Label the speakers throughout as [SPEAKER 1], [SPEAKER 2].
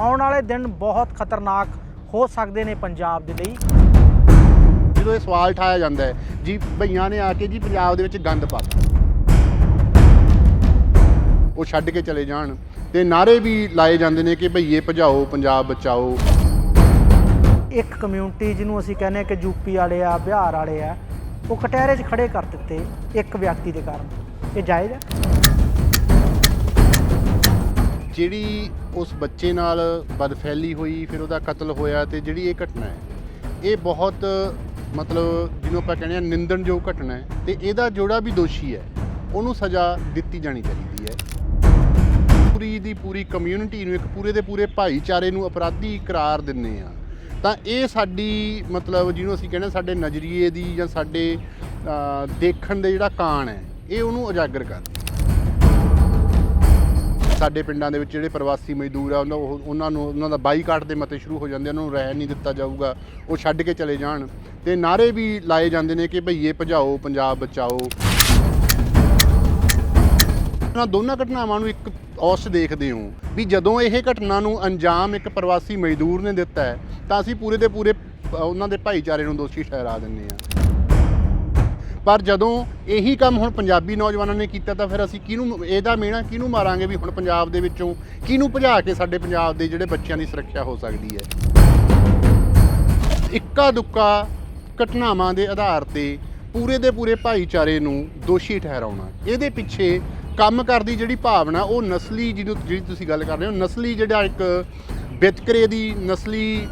[SPEAKER 1] ਆਉਣ ਵਾਲੇ ਦਿਨ ਬਹੁਤ ਖਤਰਨਾਕ ਹੋ ਸਕਦੇ ਨੇ ਪੰਜਾਬ ਦੇ ਲਈ।
[SPEAKER 2] ਜਦੋਂ ਇਹ ਸਵਾਲ ਠਾਇਆ ਜਾਂਦਾ ਹੈ ਜੀ ਭਈਆਂ ਨੇ ਆ ਕੇ ਜੀ ਪੰਜਾਬ ਦੇ ਵਿੱਚ ਗੰਦ ਪਾ ਉਹ ਛੱਡ ਕੇ ਚਲੇ ਜਾਣ ਤੇ ਨਾਰੇ ਵੀ ਲਾਏ ਜਾਂਦੇ ਨੇ ਕਿ ਭਈਏ ਭਜਾਓ ਪੰਜਾਬ ਬਚਾਓ।
[SPEAKER 1] ਇੱਕ ਕਮਿਊਨਿਟੀ ਜਿਹਨੂੰ ਅਸੀਂ ਕਹਿੰਦੇ ਕਿ ਯੂਪੀ ਵਾਲੇ ਆ ਬਿਹਾਰ ਵਾਲੇ ਆ ਉਹ ਕਟਹਿਰੇ 'ਚ ਖੜੇ ਕਰ ਦਿੱਤੇ ਇੱਕ ਵਿਅਕਤੀ ਦੇ ਕਾਰਨ। ਇਹ ਜਾਇਜ਼ ਹੈ?
[SPEAKER 2] ਜਿਹੜੀ ਉਸ ਬੱਚੇ ਨਾਲ ਬਦਫੈਲੀ ਹੋਈ, ਫਿਰ ਉਹਦਾ ਕਤਲ ਹੋਇਆ ਤੇ ਜਿਹੜੀ ਇਹ ਘਟਨਾ ਹੈ, ਇਹ ਬਹੁਤ ਮਤਲਬ ਜਿਹਨੂੰ ਆਪਾਂ ਕਹਿੰਦੇ ਆ ਨਿੰਦਣਯੋਗ ਘਟਨਾ ਹੈ ਤੇ ਇਹਦਾ ਜਿਹੜਾ ਵੀ ਦੋਸ਼ੀ ਹੈ, ਉਹਨੂੰ ਸਜ਼ਾ ਦਿੱਤੀ ਜਾਣੀ ਚਾਹੀਦੀ ਹੈ। ਪੂਰੀ ਦੀ ਪੂਰੀ ਕਮਿਊਨਿਟੀ ਨੂੰ ਇੱਕ ਪੂਰੇ ਦੇ ਪੂਰੇ ਭਾਈਚਾਰੇ ਨੂੰ ਅਪਰਾਧੀ ਕਰਾਰ ਦਿੰਨੇ ਆ ਤਾਂ ਇਹ ਸਾਡੀ ਮਤਲਬ ਜਿਹਨੂੰ ਅਸੀਂ ਕਹਿੰਦੇ ਸਾਡੇ ਨਜ਼ਰੀਏ ਦੀ ਜਾਂ ਸਾਡੇ ਦੇਖਣ ਦੇ ਜਿਹੜਾ ਕਾਣ ਹੈ, ਇਹ ਉਹਨੂੰ ਉਜਾਗਰ ਕਰਦਾ ਸਾਡੇ ਪਿੰਡਾਂ ਦੇ ਵਿੱਚ ਜਿਹੜੇ ਪ੍ਰਵਾਸੀ ਮਜ਼ਦੂਰ ਆ ਉਹਨਾਂ ਉਹ- ਉਹਨਾਂ ਨੂੰ ਉਹਨਾਂ ਦਾ ਬਾਈਕਾਟ ਦੇ ਮਤੇ ਸ਼ੁਰੂ ਹੋ ਜਾਂਦੇ ਆ, ਉਹਨਾਂ ਨੂੰ ਰਹਿਣ ਨਹੀਂ ਦਿੱਤਾ ਜਾਊਗਾ ਉਹ ਛੱਡ ਕੇ ਚਲੇ ਜਾਣ। ਤੇ ਨਾਰੇ ਵੀ ਲਾਏ ਜਾਂਦੇ ਨੇ ਕਿ ਭਈਏ ਭਜਾਓ ਪੰਜਾਬ ਬਚਾਓ। ਇਹਨਾਂ ਦੋਨਾਂ ਘਟਨਾਵਾਂ ਨੂੰ ਇੱਕ ਔਸ ਦੇਖਦੇ ਹੋ। ਵੀ ਜਦੋਂ ਇਹ ਘਟਨਾ ਨੂੰ ਅੰਜਾਮ ਇੱਕ ਪ੍ਰਵਾਸੀ ਮਜ਼ਦੂਰ ਨੇ ਦਿੱਤਾ ਹੈ ਤਾਂ ਅਸੀਂ ਪੂਰੇ ਦੇ ਪੂਰੇ ਉਹਨਾਂ ਦੇ ਭਾਈਚਾਰੇ ਨੂੰ ਦੋਸ਼ੀ ਠਹਿਰਾ ਦਿੰਦੇ ਆ ਪਰ ਜਦੋਂ ਇਹੀ ਕੰਮ ਹੁਣ ਪੰਜਾਬੀ ਨੌਜਵਾਨਾਂ ਨੇ ਕੀਤਾ ਤਾਂ ਫਿਰ ਅਸੀਂ ਕਿਹਨੂੰ ਇਹਦਾ ਮਿਹਣਾ ਕਿਹਨੂੰ ਮਾਰਾਂਗੇ ਵੀ ਹੁਣ ਪੰਜਾਬ ਦੇ ਵਿੱਚੋਂ ਕਿਹਨੂੰ ਭਜਾ ਕੇ ਸਾਡੇ ਪੰਜਾਬ ਦੇ ਜਿਹੜੇ ਬੱਚਿਆਂ ਦੀ ਸੁਰੱਖਿਆ ਹੋ ਸਕਦੀ ਹੈ? ਇੱਕਾ ਦੁੱਕਾ ਘਟਨਾਵਾਂ ਦੇ ਆਧਾਰ ਤੇ ਪੂਰੇ ਦੇ ਪੂਰੇ ਭਾਈਚਾਰੇ ਨੂੰ ਦੋਸ਼ੀ ਠਹਿਰਾਉਣਾ, ਇਹਦੇ ਪਿੱਛੇ ਕੰਮ ਕਰਦੀ ਜਿਹੜੀ ਭਾਵਨਾ, ਉਹ ਨਸਲੀ ਜਿਹਨੂੰ ਜਿਹੜੀ ਤੁਸੀਂ ਗੱਲ ਕਰ ਰਹੇ ਹੋ, ਨਸਲੀ ਜਿਹੜਾ ਇੱਕ ਵਿਤਕਰੇ ਦੀ ਨਸਲੀ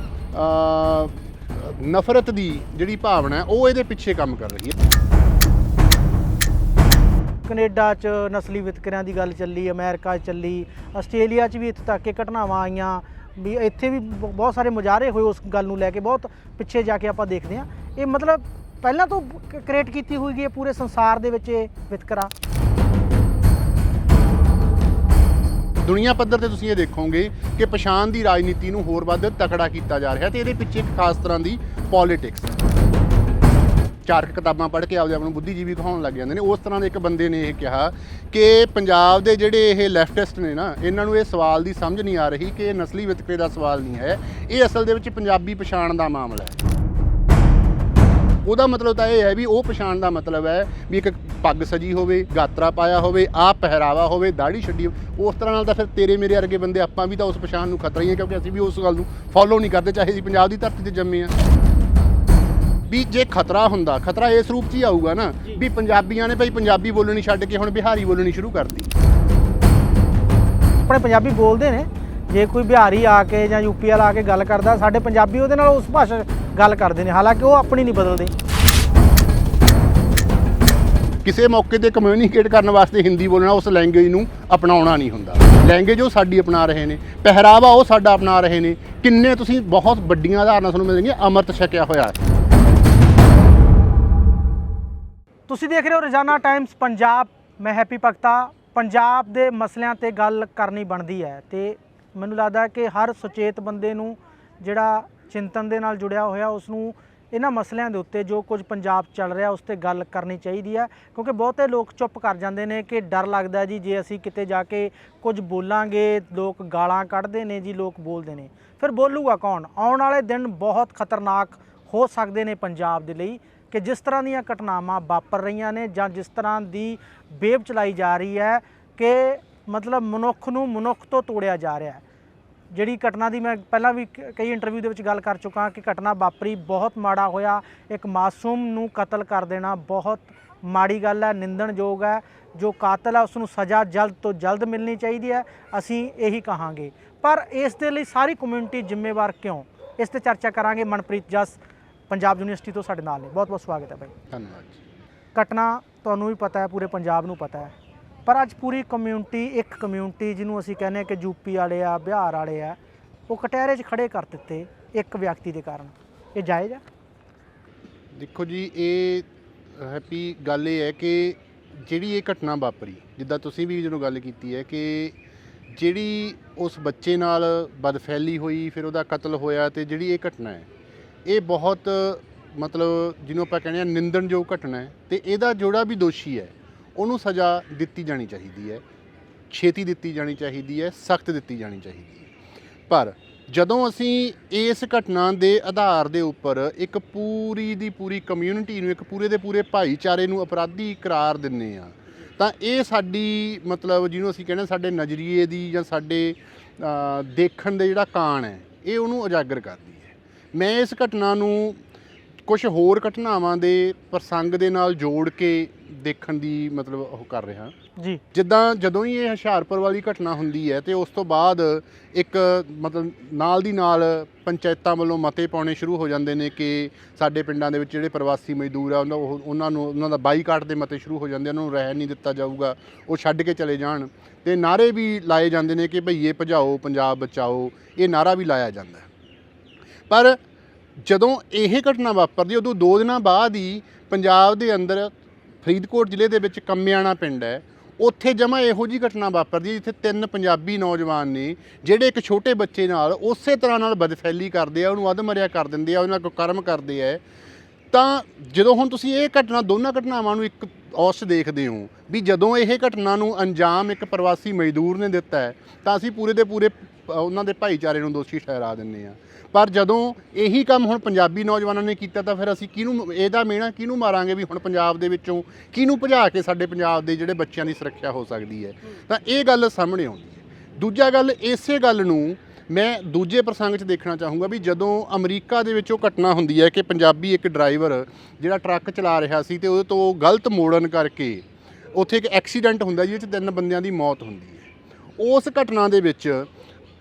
[SPEAKER 2] ਨਫ਼ਰਤ ਦੀ ਜਿਹੜੀ ਭਾਵਨਾ ਉਹ ਇਹਦੇ ਪਿੱਛੇ ਕੰਮ ਕਰ ਰਹੀ ਹੈ।
[SPEAKER 1] ਕੈਨੇਡਾ 'ਚ ਨਸਲੀ ਵਿਤਕਰਿਆਂ ਦੀ ਗੱਲ ਚੱਲੀ, ਅਮਰੀਕਾ 'ਚ ਚੱਲੀ, ਆਸਟ੍ਰੇਲੀਆ 'ਚ ਵੀ ਇੱਥੇ ਤੱਕ ਕਿ ਘਟਨਾਵਾਂ ਆਈਆਂ। ਵੀ ਇੱਥੇ ਵੀ ਬ- ਬਹੁਤ ਸਾਰੇ ਮੁਜ਼ਾਹਰੇ ਹੋਏ ਉਸ ਗੱਲ ਨੂੰ ਲੈ ਕੇ, ਬਹੁਤ ਪਿੱਛੇ ਜਾ ਕੇ ਆਪਾਂ ਦੇਖਦੇ ਹਾਂ। ਇਹ ਮਤਲਬ ਪਹਿਲਾਂ ਤੋਂ ਕ੍ਰੀਏਟ ਕੀਤੀ ਹੋਈ ਹੈ ਪੂਰੇ ਸੰਸਾਰ ਦੇ ਵਿੱਚ ਇਹ ਵਿਤਕਰਾ।
[SPEAKER 2] ਦੁਨੀਆ ਪੱਧਰ ਤੇ ਤੁਸੀਂ ਇਹ ਦੇਖੋਗੇ ਕਿ ਪਛਾਣ ਦੀ ਰਾਜਨੀਤੀ ਨੂੰ ਹੋਰ ਵੱਧ ਤਕੜਾ ਕੀਤਾ ਜਾ ਰਿਹਾ ਤੇ ਇਹਦੇ ਪਿੱਛੇ ਇੱਕ ਖਾਸ ਤਰ੍ਹਾਂ ਦੀ ਪੋਲਿਟਿਕਸ ਹੈ। ਚਾਰ ਕੁ ਕਿਤਾਬਾਂ ਪੜ੍ਹ ਕੇ ਆਪਦੇ ਆਪ ਨੂੰ ਬੁੱਧੀਜੀਵੀ ਕਹਾਉਣ ਲੱਗ ਜਾਂਦੇ ਨੇ। ਉਸ ਤਰ੍ਹਾਂ ਦੇ ਇੱਕ ਬੰਦੇ ਨੇ ਇਹ ਕਿਹਾ ਕਿ ਪੰਜਾਬ ਦੇ ਜਿਹੜੇ ਇਹ ਲੈਫਟਿਸਟ ਨੇ ਨਾ, ਇਹਨਾਂ ਨੂੰ ਇਹ ਸਵਾਲ ਦੀ ਸਮਝ ਨਹੀਂ ਆ ਰਹੀ ਕਿ ਇਹ ਨਸਲੀ ਵਿਤਕਰੇ ਦਾ ਸਵਾਲ ਨਹੀਂ ਹੈ। ਇਹ ਅਸਲ ਦੇ ਵਿੱਚ ਪੰਜਾਬੀ ਪਛਾਣ ਦਾ ਮਾਮਲਾ ਹੈ। ਉਹਦਾ ਮਤਲਬ ਤਾਂ ਇਹ ਹੈ ਵੀ ਉਹ ਪਛਾਣ ਦਾ ਮਤਲਬ ਹੈ ਵੀ ਇੱਕ ਪੱਗ ਸਜੀ ਹੋਵੇ, ਗਾਤਰਾ ਪਾਇਆ ਹੋਵੇ ਆ ਪਹਿਰਾਵਾ ਹੋਵੇ ਦਾੜੀ ਛੱਡੀ ਹੋਵੇ। ਉਸ ਤਰ੍ਹਾਂ ਨਾਲ ਤਾਂ ਫਿਰ ਤੇਰੇ ਮੇਰੇ ਵਰਗੇ ਬੰਦੇ ਆਪਾਂ ਵੀ ਤਾਂ ਉਸ ਪਛਾਣ ਨੂੰ ਖਤਰਾ ਹੀ ਹੈ ਕਿਉਂਕਿ ਅਸੀਂ ਵੀ ਉਸ ਗੱਲ ਨੂੰ ਫੋਲੋ ਨਹੀਂ ਕਰਦੇ, ਚਾਹੇ ਅਸੀਂ ਪੰਜਾਬ ਦੀ ਧਰਤੀ ਤੇ ਜੰਮੇ ਆ ਵੀ ਜੇ ਖਤਰਾ ਹੁੰਦਾ ਖਤਰਾ ਇਸ ਰੂਪ 'ਚ ਹੀ ਆਊਗਾ ਨਾ ਵੀ ਪੰਜਾਬੀਆਂ ਨੇ ਭਾਈ ਪੰਜਾਬੀ ਬੋਲਣੀ ਛੱਡ ਕੇ ਹੁਣ ਬਿਹਾਰੀ ਬੋਲਣੀ ਸ਼ੁਰੂ ਕਰਤੀ।
[SPEAKER 1] ਆਪਣੇ ਪੰਜਾਬੀ ਬੋਲਦੇ ਨੇ। ਜੇ ਕੋਈ ਬਿਹਾਰੀ ਆ ਕੇ ਜਾਂ ਯੂਪੀ ਵਾਲਾ ਆ ਕੇ ਗੱਲ ਕਰਦਾ ਸਾਡੇ ਪੰਜਾਬੀ ਉਹਦੇ ਨਾਲ ਉਸ ਭਾਸ਼ਾ 'ਚ ਗੱਲ ਕਰਦੇ ਨੇ ਹਾਲਾਂਕਿ ਉਹ ਆਪਣੀ ਨਹੀਂ ਬਦਲਦੇ।
[SPEAKER 2] ਕਿਸੇ ਮੌਕੇ ਤੇ ਕਮਿਊਨੀਕੇਟ ਕਰਨ ਵਾਸਤੇ ਹਿੰਦੀ ਬੋਲਣਾ ਉਸ ਲੈਂਗੁਏਜ ਨੂੰ ਅਪਣਾਉਣਾ ਨਹੀਂ ਹੁੰਦਾ। ਲੈਂਗੁਏਜ ਉਹ ਸਾਡੀ ਅਪਣਾ ਰਹੇ ਨੇ ਪਹਿਰਾਵਾ ਉਹ ਸਾਡਾ ਅਪਣਾ ਰਹੇ ਨੇ। ਕਿੰਨੇ ਤੁਸੀਂ ਬਹੁਤ ਵੱਡੀਆਂ ਉਦਾਹਰਨਾਂ ਤੁਹਾਨੂੰ ਮਿਲਣਗੀਆਂ ਅੰਮ੍ਰਿਤ ਛਕਿਆ ਹੋਇਆ
[SPEAKER 1] ਤੁਸੀਂ ਦੇਖ ਰਹੇ ਹੋ ਰੋਜ਼ਾਨਾ ਟਾਈਮਸ ਪੰਜਾਬ, ਮੈਂ ਹੈਪੀ ਭਗਤਾ। ਪੰਜਾਬ ਦੇ ਮਸਲਿਆਂ ਤੇ ਗੱਲ ਕਰਨੀ ਬਣਦੀ ਹੈ ਤੇ ਮੈਨੂੰ ਲੱਗਦਾ ਹੈ ਕਿ ਹਰ ਸੁਚੇਤ ਬੰਦੇ ਨੂੰ ਜਿਹੜਾ ਚਿੰਤਨ ਦੇ ਨਾਲ ਜੁੜਿਆ ਹੋਇਆ ਉਸ ਨੂੰ ਇਹਨਾਂ ਮਸਲਿਆਂ ਦੇ ਉੱਤੇ ਜੋ ਕੁਝ ਪੰਜਾਬ ਚੱਲ ਰਿਹਾ, ਉਸ ਤੇ ਗੱਲ ਕਰਨੀ ਚਾਹੀਦੀ ਹੈ, ਕਿਉਂਕਿ ਬਹੁਤੇ ਲੋਕ ਚੁੱਪ ਕਰ ਜਾਂਦੇ ਨੇ ਕਿ ਡਰ ਲੱਗਦਾ ਜੀ, ਜੇ ਅਸੀਂ ਕਿਤੇ ਜਾ ਕੇ ਕੁਝ ਬੋਲਾਂਗੇ, ਲੋਕ ਗਾਲਾਂ ਕੱਢਦੇ ਨੇ ਜੀ, ਲੋਕ ਬੋਲਦੇ ਨੇ। ਫਿਰ ਬੋਲੂਗਾ ਕੌਣ? ਆਉਣ ਵਾਲੇ ਦਿਨ ਬਹੁਤ ਖਤਰਨਾਕ ਹੋ ਸਕਦੇ ਨੇ ਪੰਜਾਬ ਦੇ ਲਈ। ਕਿ ਜਿਸ ਤਰ੍ਹਾਂ ਦੀਆਂ ਘਟਨਾਵਾਂ ਵਾਪਰ ਰਹੀਆਂ ਨੇ ਜਾਂ ਜਿਸ ਤਰ੍ਹਾਂ ਦੀ ਬੇਬ ਚਲਾਈ ਜਾ ਰਹੀ ਹੈ ਕਿ ਮਤਲਬ ਮਨੁੱਖ ਨੂੰ ਮਨੁੱਖ ਤੋਂ ਤੋੜਿਆ ਜਾ ਰਿਹਾ ਹੈ। ਜਿਹੜੀ ਘਟਨਾ ਦੀ ਮੈਂ ਪਹਿਲਾਂ ਵੀ ਕਈ ਇੰਟਰਵਿਊ ਦੇ ਵਿੱਚ ਗੱਲ ਕਰ ਚੁੱਕਾ ਕਿ ਘਟਨਾ ਵਾਪਰੀ, ਬਹੁਤ ਮਾੜਾ ਹੋਇਆ, ਇੱਕ ਮਾਸੂਮ ਨੂੰ ਕਤਲ ਕਰ ਦੇਣਾ ਬਹੁਤ ਮਾੜੀ ਗੱਲ ਹੈ, ਨਿੰਦਣਯੋਗ ਹੈ, ਜੋ ਕਾਤਲ ਹੈ ਉਸ ਨੂੰ ਸਜ਼ਾ ਜਲਦ ਤੋਂ ਜਲਦ ਮਿਲਣੀ ਚਾਹੀਦੀ ਹੈ, ਅਸੀਂ ਇਹੀ ਕਹਾਂਗੇ। ਪਰ ਇਸ ਦੇ ਲਈ ਸਾਰੀ ਕਮਿਊਨਿਟੀ ਜ਼ਿੰਮੇਵਾਰ ਕਿਉਂ? ਇਸ ਤੇ ਚਰਚਾ ਕਰਾਂਗੇ ਮਨਪ੍ਰੀਤ ਜਸ। ਪੰਜਾਬ ਯੂਨੀਵਰਸਿਟੀ ਤੋਂ ਸਾਡੇ ਨਾਲ ਨੇ। ਬਹੁਤ ਬਹੁਤ ਸਵਾਗਤ ਹੈ ਭਾਈ।
[SPEAKER 2] ਧੰਨਵਾਦ ਜੀ।
[SPEAKER 1] ਘਟਨਾ ਤੁਹਾਨੂੰ ਵੀ ਪਤਾ ਹੈ ਪੂਰੇ ਪੰਜਾਬ ਨੂੰ ਪਤਾ ਹੈ। ਪਰ ਅੱਜ ਪੂਰੀ ਕਮਿਊਨਿਟੀ ਇੱਕ ਕਮਿਊਨਿਟੀ ਜਿਹਨੂੰ ਅਸੀਂ ਕਹਿੰਦੇ ਕਿ ਯੂਪੀ ਵਾਲੇ ਆ ਬਿਹਾਰ ਵਾਲੇ ਆ ਉਹ ਕਟਹਿਰੇ 'ਚ ਖੜੇ ਕਰ ਦਿੱਤੇ ਇੱਕ ਵਿਅਕਤੀ ਦੇ ਕਾਰਨ। ਇਹ ਜਾਇਜ਼ ਹੈ?
[SPEAKER 2] ਦੇਖੋ ਜੀ ਇਹ ਹੈਪੀ ਗੱਲ ਇਹ ਹੈ ਕਿ ਜਿਹੜੀ ਇਹ ਘਟਨਾ ਵਾਪਰੀ ਜਿੱਦਾਂ ਤੁਸੀਂ ਵੀ ਜਦੋਂ ਗੱਲ ਕੀਤੀ ਹੈ ਕਿ ਜਿਹੜੀ ਉਸ ਬੱਚੇ ਨਾਲ ਬਦਫੈਲੀ ਹੋਈ ਫਿਰ ਉਹਦਾ ਕਤਲ ਹੋਇਆ ਤੇ ਜਿਹੜੀ ਇਹ ਘਟਨਾ ਹੈ ਇਹ ਬਹੁਤ, ਮਤਲਬ ਜਿਹਨੂੰ ਆਪਾਂ ਕਹਿੰਦੇ ਆ ਨਿੰਦਣਯੋਗ ਘਟਨਾ ਹੈ ਤੇ ਇਹਦਾ ਜਿਹੜਾ ਵੀ ਦੋਸ਼ੀ ਹੈ। ਉਹਨੂੰ ਸਜ਼ਾ ਦਿੱਤੀ ਜਾਣੀ ਚਾਹੀਦੀ ਹੈ, ਛੇਤੀ ਦਿੱਤੀ ਜਾਣੀ ਚਾਹੀਦੀ ਹੈ, ਸਖਤ ਦਿੱਤੀ ਜਾਣੀ ਚਾਹੀਦੀ ਹੈ। ਪਰ ਜਦੋਂ ਅਸੀਂ ਇਸ ਘਟਨਾ ਦੇ ਆਧਾਰ ਦੇ ਉੱਪਰ ਇੱਕ ਪੂਰੀ ਦੀ ਪੂਰੀ ਕਮਿਊਨਿਟੀ ਨੂੰ, ਇੱਕ ਪੂਰੇ ਦੇ ਪੂਰੇ ਭਾਈਚਾਰੇ ਨੂੰ ਅਪਰਾਧੀ ਕਰਾਰ ਦਿੰਨੇ ਆ ਤਾਂ ਇਹ ਸਾਡੀ, ਮਤਲਬ ਜਿਹਨੂੰ ਅਸੀਂ ਕਹਿੰਦੇ ਸਾਡੇ ਨਜ਼ਰੀਏ ਦੀ ਜਾਂ ਸਾਡੇ ਦੇਖਣ ਦੇ ਜਿਹੜਾ ਕਾਣ ਹੈ, ਇਹ ਉਹਨੂੰ ਉਜਾਗਰ ਕਰਦੀ ਮੈਂ ਇਸ ਘਟਨਾ ਨੂੰ ਕੁਝ ਹੋਰ ਘਟਨਾਵਾਂ ਦੇ ਪ੍ਰਸੰਗ ਦੇ ਨਾਲ ਜੋੜ ਕੇ ਦੇਖਣ ਦੀ ਮਤਲਬ ਉਹ ਕਰ ਰਿਹਾ।
[SPEAKER 1] ਜੀ।
[SPEAKER 2] ਜਿੱਦਾਂ ਜਦੋਂ ਹੀ ਇਹ ਹੁਸ਼ਿਆਰਪੁਰ ਵਾਲੀ ਘਟਨਾ ਹੁੰਦੀ ਹੈ ਤੇ ਉਸ ਤੋਂ ਬਾਅਦ ਇੱਕ ਮਤਲਬ ਨਾਲ ਦੀ ਨਾਲ ਪੰਚਾਇਤਾਂ ਵੱਲੋਂ ਮਤੇ ਪਾਉਣੇ ਸ਼ੁਰੂ ਹੋ ਜਾਂਦੇ ਨੇ ਕਿ ਸਾਡੇ ਪਿੰਡਾਂ ਦੇ ਵਿੱਚ ਜਿਹੜੇ ਪ੍ਰਵਾਸੀ ਮਜ਼ਦੂਰ ਆ ਉਹਨਾਂ ਉਹ- ਉਹਨਾਂ ਨੂੰ ਉਹਨਾਂ ਦਾ ਬਾਈਕਾਟ ਦੇ ਮਤੇ ਸ਼ੁਰੂ ਹੋ ਜਾਂਦੇ ਉਹਨਾਂ ਨੂੰ ਰਹਿਣ ਨਹੀਂ ਦਿੱਤਾ ਜਾਊਗਾ ਉਹ ਛੱਡ ਕੇ ਚਲੇ ਜਾਣ। ਤੇ ਨਾਰੇ ਵੀ ਲਾਏ ਜਾਂਦੇ ਨੇ ਕਿ ਭਈਏ ਭਜਾਓ ਪੰਜਾਬ ਬਚਾਓ ਇਹ ਨਾਰਾ ਵੀ ਲਾਇਆ ਜਾਂਦਾ। ਪਰ ਜਦੋਂ ਇਹ ਘਟਨਾ ਵਾਪਰਦੀ, ਉਦੋਂ ਦੋ ਦਿਨਾਂ ਬਾਅਦ ਹੀ ਪੰਜਾਬ ਦੇ ਅੰਦਰ ਫਰੀਦਕੋਟ ਜ਼ਿਲ੍ਹੇ ਦੇ ਵਿੱਚ ਕੰਮਿਆਣਾ ਪਿੰਡ ਹੈ। ਉੱਥੇ ਜਮਾ ਇਹੋ ਜੀ ਘਟਨਾ ਵਾਪਰਦੀ ਜਿੱਥੇ ਤਿੰਨ ਪੰਜਾਬੀ ਨੌਜਵਾਨ ਨੇ, ਜਿਹੜੇ ਇੱਕ ਛੋਟੇ ਬੱਚੇ ਨਾਲ ਉਸੇ ਤਰ੍ਹਾਂ ਨਾਲ ਬਦਫੈਲੀ ਕਰਦੇ ਆ, ਉਹਨੂੰ ਅਧਮਰਿਆ ਕਰ ਦਿੰਦੇ ਆ ਉਹਨਾਂ ਕੋ ਕਰਮ ਕਰਦੇ ਆ। ਤਾਂ ਜਦੋਂ ਹੁਣ ਤੁਸੀਂ ਇਹ ਘਟਨਾ, ਦੋਨਾਂ ਘਟਨਾਵਾਂ ਨੂੰ ਇੱਕ ਔਸ਼ ਦੇਖਦੇ ਹੋ ਵੀ ਜਦੋਂ ਇਹ ਘਟਨਾ ਨੂੰ ਅੰਜਾਮ ਇੱਕ ਪ੍ਰਵਾਸੀ ਮਜ਼ਦੂਰ ਨੇ ਦਿੱਤਾ ਹੈ, ਤਾਂ ਅਸੀਂ ਪੂਰੇ ਦੇ ਪੂਰੇ ਉਹਨਾਂ ਦੇ ਭਾਈਚਾਰੇ ਨੂੰ ਦੋਸ਼ੀ ਠਹਿਰਾ ਦਿੰਦੇ ਆ ਪਰ ਜਦੋਂ ਇਹੀ ਕੰਮ ਹੁਣ ਪੰਜਾਬੀ ਨੌਜਵਾਨਾਂ ਨੇ ਕੀਤਾ ਤਾਂ ਫਿਰ ਅਸੀਂ ਕਿਹਨੂੰ ਇਹਦਾ ਮੇਣਾ ਕਿਹਨੂੰ ਮਾਰਾਂਗੇ ਵੀ ਹੁਣ ਪੰਜਾਬ ਦੇ ਵਿੱਚੋਂ ਕਿਹਨੂੰ ਭਜਾ ਕੇ ਸਾਡੇ ਪੰਜਾਬ ਦੇ ਜਿਹੜੇ ਬੱਚਿਆਂ ਦੀ ਸੁਰੱਖਿਆ ਹੋ ਸਕਦੀ ਹੈ? ਤਾਂ ਇਹ ਗੱਲ ਸਾਹਮਣੇ ਆਉਂਦੀ ਹੈ। ਦੂਜਾ ਗੱਲ ਇਸੇ ਗੱਲ ਨੂੰ ਮੈਂ ਦੂਜੇ ਪ੍ਰਸੰਗ 'ਚ ਦੇਖਣਾ ਚਾਹੂੰਗਾ ਵੀ ਜਦੋਂ ਅਮਰੀਕਾ ਦੇ ਵਿੱਚ ਉਹ ਘਟਨਾ ਹੁੰਦੀ ਹੈ ਕਿ ਪੰਜਾਬੀ ਇੱਕ ਡਰਾਈਵਰ ਜਿਹੜਾ ਟਰੱਕ ਚਲਾ ਰਿਹਾ ਸੀ ਤੇ ਉਹਦੇ ਤੋਂ ਗਲਤ ਮੋੜਨ ਕਰਕੇ ਉੱਥੇ ਇੱਕ ਐਕਸੀਡੈਂਟ ਹੁੰਦਾ ਜਿਹਦੇ 'ਚ ਤਿੰਨ ਬੰਦਿਆਂ ਦੀ ਮੌਤ ਹੁੰਦੀ ਹੈ। ਉਸ ਘਟਨਾ ਦੇ ਵਿੱਚ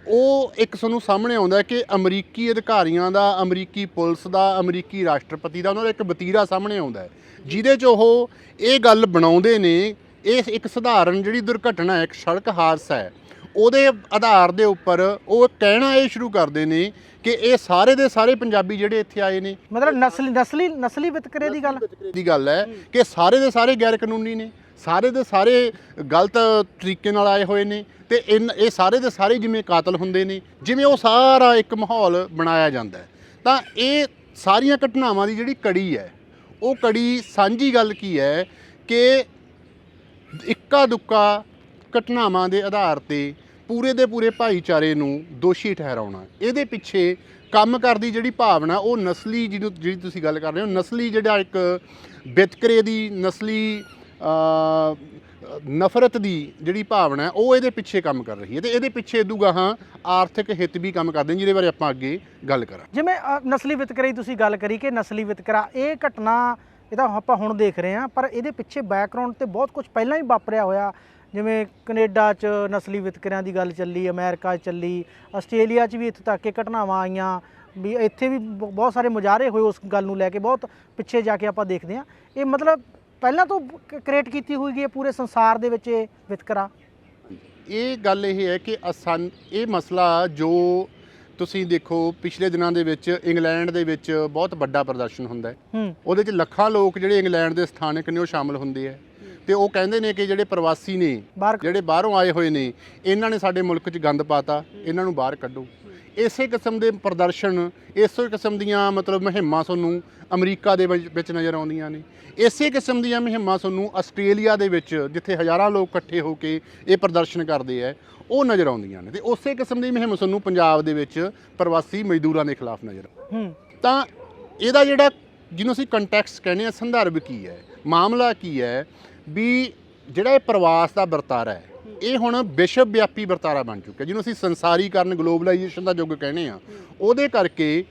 [SPEAKER 2] ਉਹ ਇੱਕ ਸਾਨੂੰ ਸਾਹਮਣੇ ਆਉਂਦਾ ਕਿ ਅਮਰੀਕੀ ਅਧਿਕਾਰੀਆਂ ਦਾ ਅਮਰੀਕੀ ਪੁਲਿਸ ਦਾ ਅਮਰੀਕੀ ਰਾਸ਼ਟਰਪਤੀ ਦਾ ਉਹਨਾਂ ਦਾ ਇੱਕ ਵਤੀਰਾ ਸਾਹਮਣੇ ਆਉਂਦਾ ਹੈ ਜਿਹਦੇ 'ਚ ਉਹ ਇਹ ਗੱਲ ਬਣਾਉਂਦੇ ਨੇ ਇਹ ਇੱਕ ਸਧਾਰਨ ਜਿਹੜੀ ਦੁਰਘਟਨਾ ਹੈ ਇੱਕ ਸੜਕ ਹਾਦਸਾ ਹੈ ਉਹਦੇ ਆਧਾਰ ਦੇ ਉੱਪਰ ਉਹ ਕਹਿਣਾ ਇਹ ਸ਼ੁਰੂ ਕਰਦੇ ਨੇ ਕਿ ਇਹ ਸਾਰੇ ਦੇ ਸਾਰੇ ਪੰਜਾਬੀ ਜਿਹੜੇ ਇੱਥੇ ਆਏ ਨੇ।
[SPEAKER 1] ਮਤਲਬ ਨਸਲੀ ਨਸਲੀ ਨਸਲੀ ਵਿਤਕਰੇ ਦੀ ਗੱਲ?
[SPEAKER 2] ਦੀ ਗੱਲ ਹੈ ਕਿ ਸਾਰੇ ਦੇ ਸਾਰੇ ਗੈਰ ਕਾਨੂੰਨੀ ਨੇ। ਸਾਰੇ ਦੇ ਸਾਰੇ ਗਲਤ ਤਰੀਕੇ ਨਾਲ ਆਏ ਹੋਏ ਨੇ ਤੇ ਇਨ ਇਹ ਸਾਰੇ ਦੇ ਸਾਰੇ ਜਿਵੇਂ ਕਾਤਲ ਹੁੰਦੇ ਨੇ, ਜਿਵੇਂ ਉਹ ਸਾਰਾ ਇੱਕ ਮਾਹੌਲ ਬਣਾਇਆ ਜਾਂਦਾ ਤਾਂ ਇਹ ਸਾਰੀਆਂ ਘਟਨਾਵਾਂ ਦੀ ਜਿਹੜੀ ਕੜੀ ਹੈ, ਉਹ ਕੜੀ ਸਾਂਝੀ ਗੱਲ ਕੀ ਹੈ ਕਿ ਇੱਕਾ ਦੁੱਕਾ ਘਟਨਾਵਾਂ ਦੇ ਆਧਾਰ ਤੇ ਪੂਰੇ ਦੇ ਪੂਰੇ ਭਾਈਚਾਰੇ ਨੂੰ ਦੋਸ਼ੀ ਠਹਿਰਾਉਣਾ, ਇਹਦੇ ਪਿੱਛੇ ਕੰਮ ਕਰਦੀ ਜਿਹੜੀ ਭਾਵਨਾ, ਉਹ ਨਸਲੀ ਜਿਹਨੂੰ, ਜਿਹੜੀ ਤੁਸੀਂ ਗੱਲ ਕਰ ਰਹੇ ਹੋ, ਨਸਲੀ ਜਿਹੜਾ ਇੱਕ ਵਿਤਕਰੇ ਦੀ ਨਸਲੀ ਨਫ਼ਰਤ ਦੀ ਜਿਹੜੀ ਭਾਵਨਾ ਹੈ, ਉਹ ਇਹਦੇ ਪਿੱਛੇ ਕੰਮ ਕਰ ਰਹੀ ਹੈ ਤੇ ਇਹਦੇ ਪਿੱਛੇ ਦੂਗਾ ਆਰਥਿਕ ਹਿੱਤ ਵੀ ਕੰਮ ਕਰਦੇ ਨੇ ਜਿਹਦੇ ਬਾਰੇ ਆਪਾਂ ਅੱਗੇ ਗੱਲ ਕਰਾਂ
[SPEAKER 1] ਜਿਵੇਂ ਅ, ਨਸਲੀ ਵਿਤਕਰੇ ਦੀ ਤੁਸੀਂ ਗੱਲ ਕਰੀ ਕਿ ਨਸਲੀ ਵਿਤਕਰਾ ਇਹ ਘਟਨਾ ਇਹ ਤਾਂ ਆਪਾਂ ਹੁਣ ਦੇਖ ਰਹੇ ਹਾਂ ਪਰ ਇਹਦੇ ਪਿੱਛੇ ਬੈਕਗ੍ਰਾਉਂਡ ਤੇ ਬਹੁਤ ਕੁਝ ਪਹਿਲਾਂ ਹੀ ਵਾਪਰਿਆ ਹੋਇਆ। ਜਿਵੇਂ ਕੈਨੇਡਾ 'ਚ ਨਸਲੀ ਵਿਤਕਰਿਆਂ ਦੀ ਗੱਲ ਚੱਲੀ ਅਮਰੀਕਾ 'ਚ ਚੱਲੀ ਆਸਟ੍ਰੇਲੀਆ 'ਚ ਵੀ ਇੱਥੇ ਤੱਕ ਕਿ ਘਟਨਾਵਾਂ ਆਈਆਂ। ਵੀ ਇੱਥੇ ਵੀ ਬ- ਬਹੁਤ ਸਾਰੇ ਮੁਜ਼ਾਹਰੇ ਹੋਏ ਉਸ ਗੱਲ ਨੂੰ ਲੈ ਕੇ ਬਹੁਤ ਪਿੱਛੇ ਜਾ ਕੇ ਆਪਾਂ ਦੇਖਦੇ ਹਾਂ। ਇਹ ਮਤਲਬ ਪਹਿਲਾਂ ਤੋਂ ਕ੍ਰੀਏਟ ਕੀਤੀ ਹੋਈ ਹੈ ਪੂਰੇ ਸੰਸਾਰ ਦੇ ਵਿੱਚ ਇਹ ਵਿਤਕਰਾ?
[SPEAKER 2] ਇਹ ਗੱਲ ਇਹ ਹੈ ਕਿ ਅਸਾਨ ਇਹ ਮਸਲਾ ਜੋ ਤੁਸੀਂ ਦੇਖੋ ਪਿਛਲੇ ਦਿਨਾਂ ਦੇ ਵਿੱਚ ਇੰਗਲੈਂਡ ਦੇ ਵਿੱਚ ਬਹੁਤ ਵੱਡਾ ਪ੍ਰਦਰਸ਼ਨ ਹੁੰਦਾ ਹੈ।
[SPEAKER 1] ਹੂੰ।
[SPEAKER 2] ਉਹਦੇ 'ਚ ਲੱਖਾਂ ਲੋਕ ਜਿਹੜੇ ਇੰਗਲੈਂਡ ਦੇ ਸਥਾਨਕ ਨੇ ਉਹ ਸ਼ਾਮਲ ਹੁੰਦੇ ਆ ਤੇ ਉਹ ਕਹਿੰਦੇ ਨੇ ਕਿ ਜਿਹੜੇ ਪ੍ਰਵਾਸੀ ਨੇ
[SPEAKER 1] ਬਾਹਰ
[SPEAKER 2] ਜਿਹੜੇ ਬਾਹਰੋਂ ਆਏ ਹੋਏ ਨੇ ਇਹਨਾਂ ਨੇ ਸਾਡੇ ਮੁਲਕ 'ਚ ਗੰਦ ਪਾਤਾ ਇਹਨਾਂ ਨੂੰ ਬਾਹਰ ਕੱਢੋ। ਇਸੇ ਕਿਸਮ ਦੇ ਪ੍ਰਦਰਸ਼ਨ ਇਸੇ ਕਿਸਮ ਦੀਆਂ ਮਤਲਬ ਮੁਹਿੰਮਾਂ ਤੁਹਾਨੂੰ ਅਮਰੀਕਾ ਦੇ ਵਿੱਚ ਵਿੱਚ ਨਜ਼ਰ ਆਉਂਦੀਆਂ ਨੇ। ਇਸੇ ਕਿਸਮ ਦੀਆਂ ਮੁਹਿੰਮਾਂ ਤੁਹਾਨੂੰ ਆਸਟ੍ਰੇਲੀਆ ਦੇ ਵਿੱਚ ਜਿੱਥੇ ਹਜ਼ਾਰਾਂ ਲੋਕ ਇਕੱਠੇ ਹੋ ਕੇ ਇਹ ਪ੍ਰਦਰਸ਼ਨ ਕਰਦੇ ਆ ਉਹ ਨਜ਼ਰ ਆਉਂਦੀਆਂ ਨੇ। ਤੇ ਉਸੇ ਕਿਸਮ ਦੀ ਮੁਹਿੰਮ ਤੁਹਾਨੂੰ ਪੰਜਾਬ ਦੇ ਵਿੱਚ ਪ੍ਰਵਾਸੀ ਮਜ਼ਦੂਰਾਂ ਦੇ ਖਿਲਾਫ ਨਜ਼ਰ ਆਉਂਦੀ
[SPEAKER 1] ਹੂੰ।
[SPEAKER 2] ਤਾਂ ਇਹਦਾ ਜਿਹੜਾ ਜਿਹਨੂੰ ਅਸੀਂ ਕੰਟੈਕਸਟ ਕਹਿੰਦੇ ਆ ਸੰਦਰਭ ਕੀ ਹੈ ਮਾਮਲਾ ਕੀ ਹੈ ਵੀ ਜਿਹੜਾ ਇਹ ਪ੍ਰਵਾਸ ਦਾ ਵਰਤਾਰਾ ਹੈ ਇਹ ਹੁਣ ਵਿਸ਼ਵ ਵਿਆਪੀ ਵਰਤਾਰਾ ਬਣ ਚੁੱਕਿਆ ਜਿਹਨੂੰ ਅਸੀਂ ਸੰਸਾਰੀਕਰਨ ਗਲੋਬਲਾਈਜੇਸ਼ਨ ਦਾ ਯੁੱਗ ਕਹਿੰਦੇ ਆ ਉਹਦੇ ਕਰਕੇ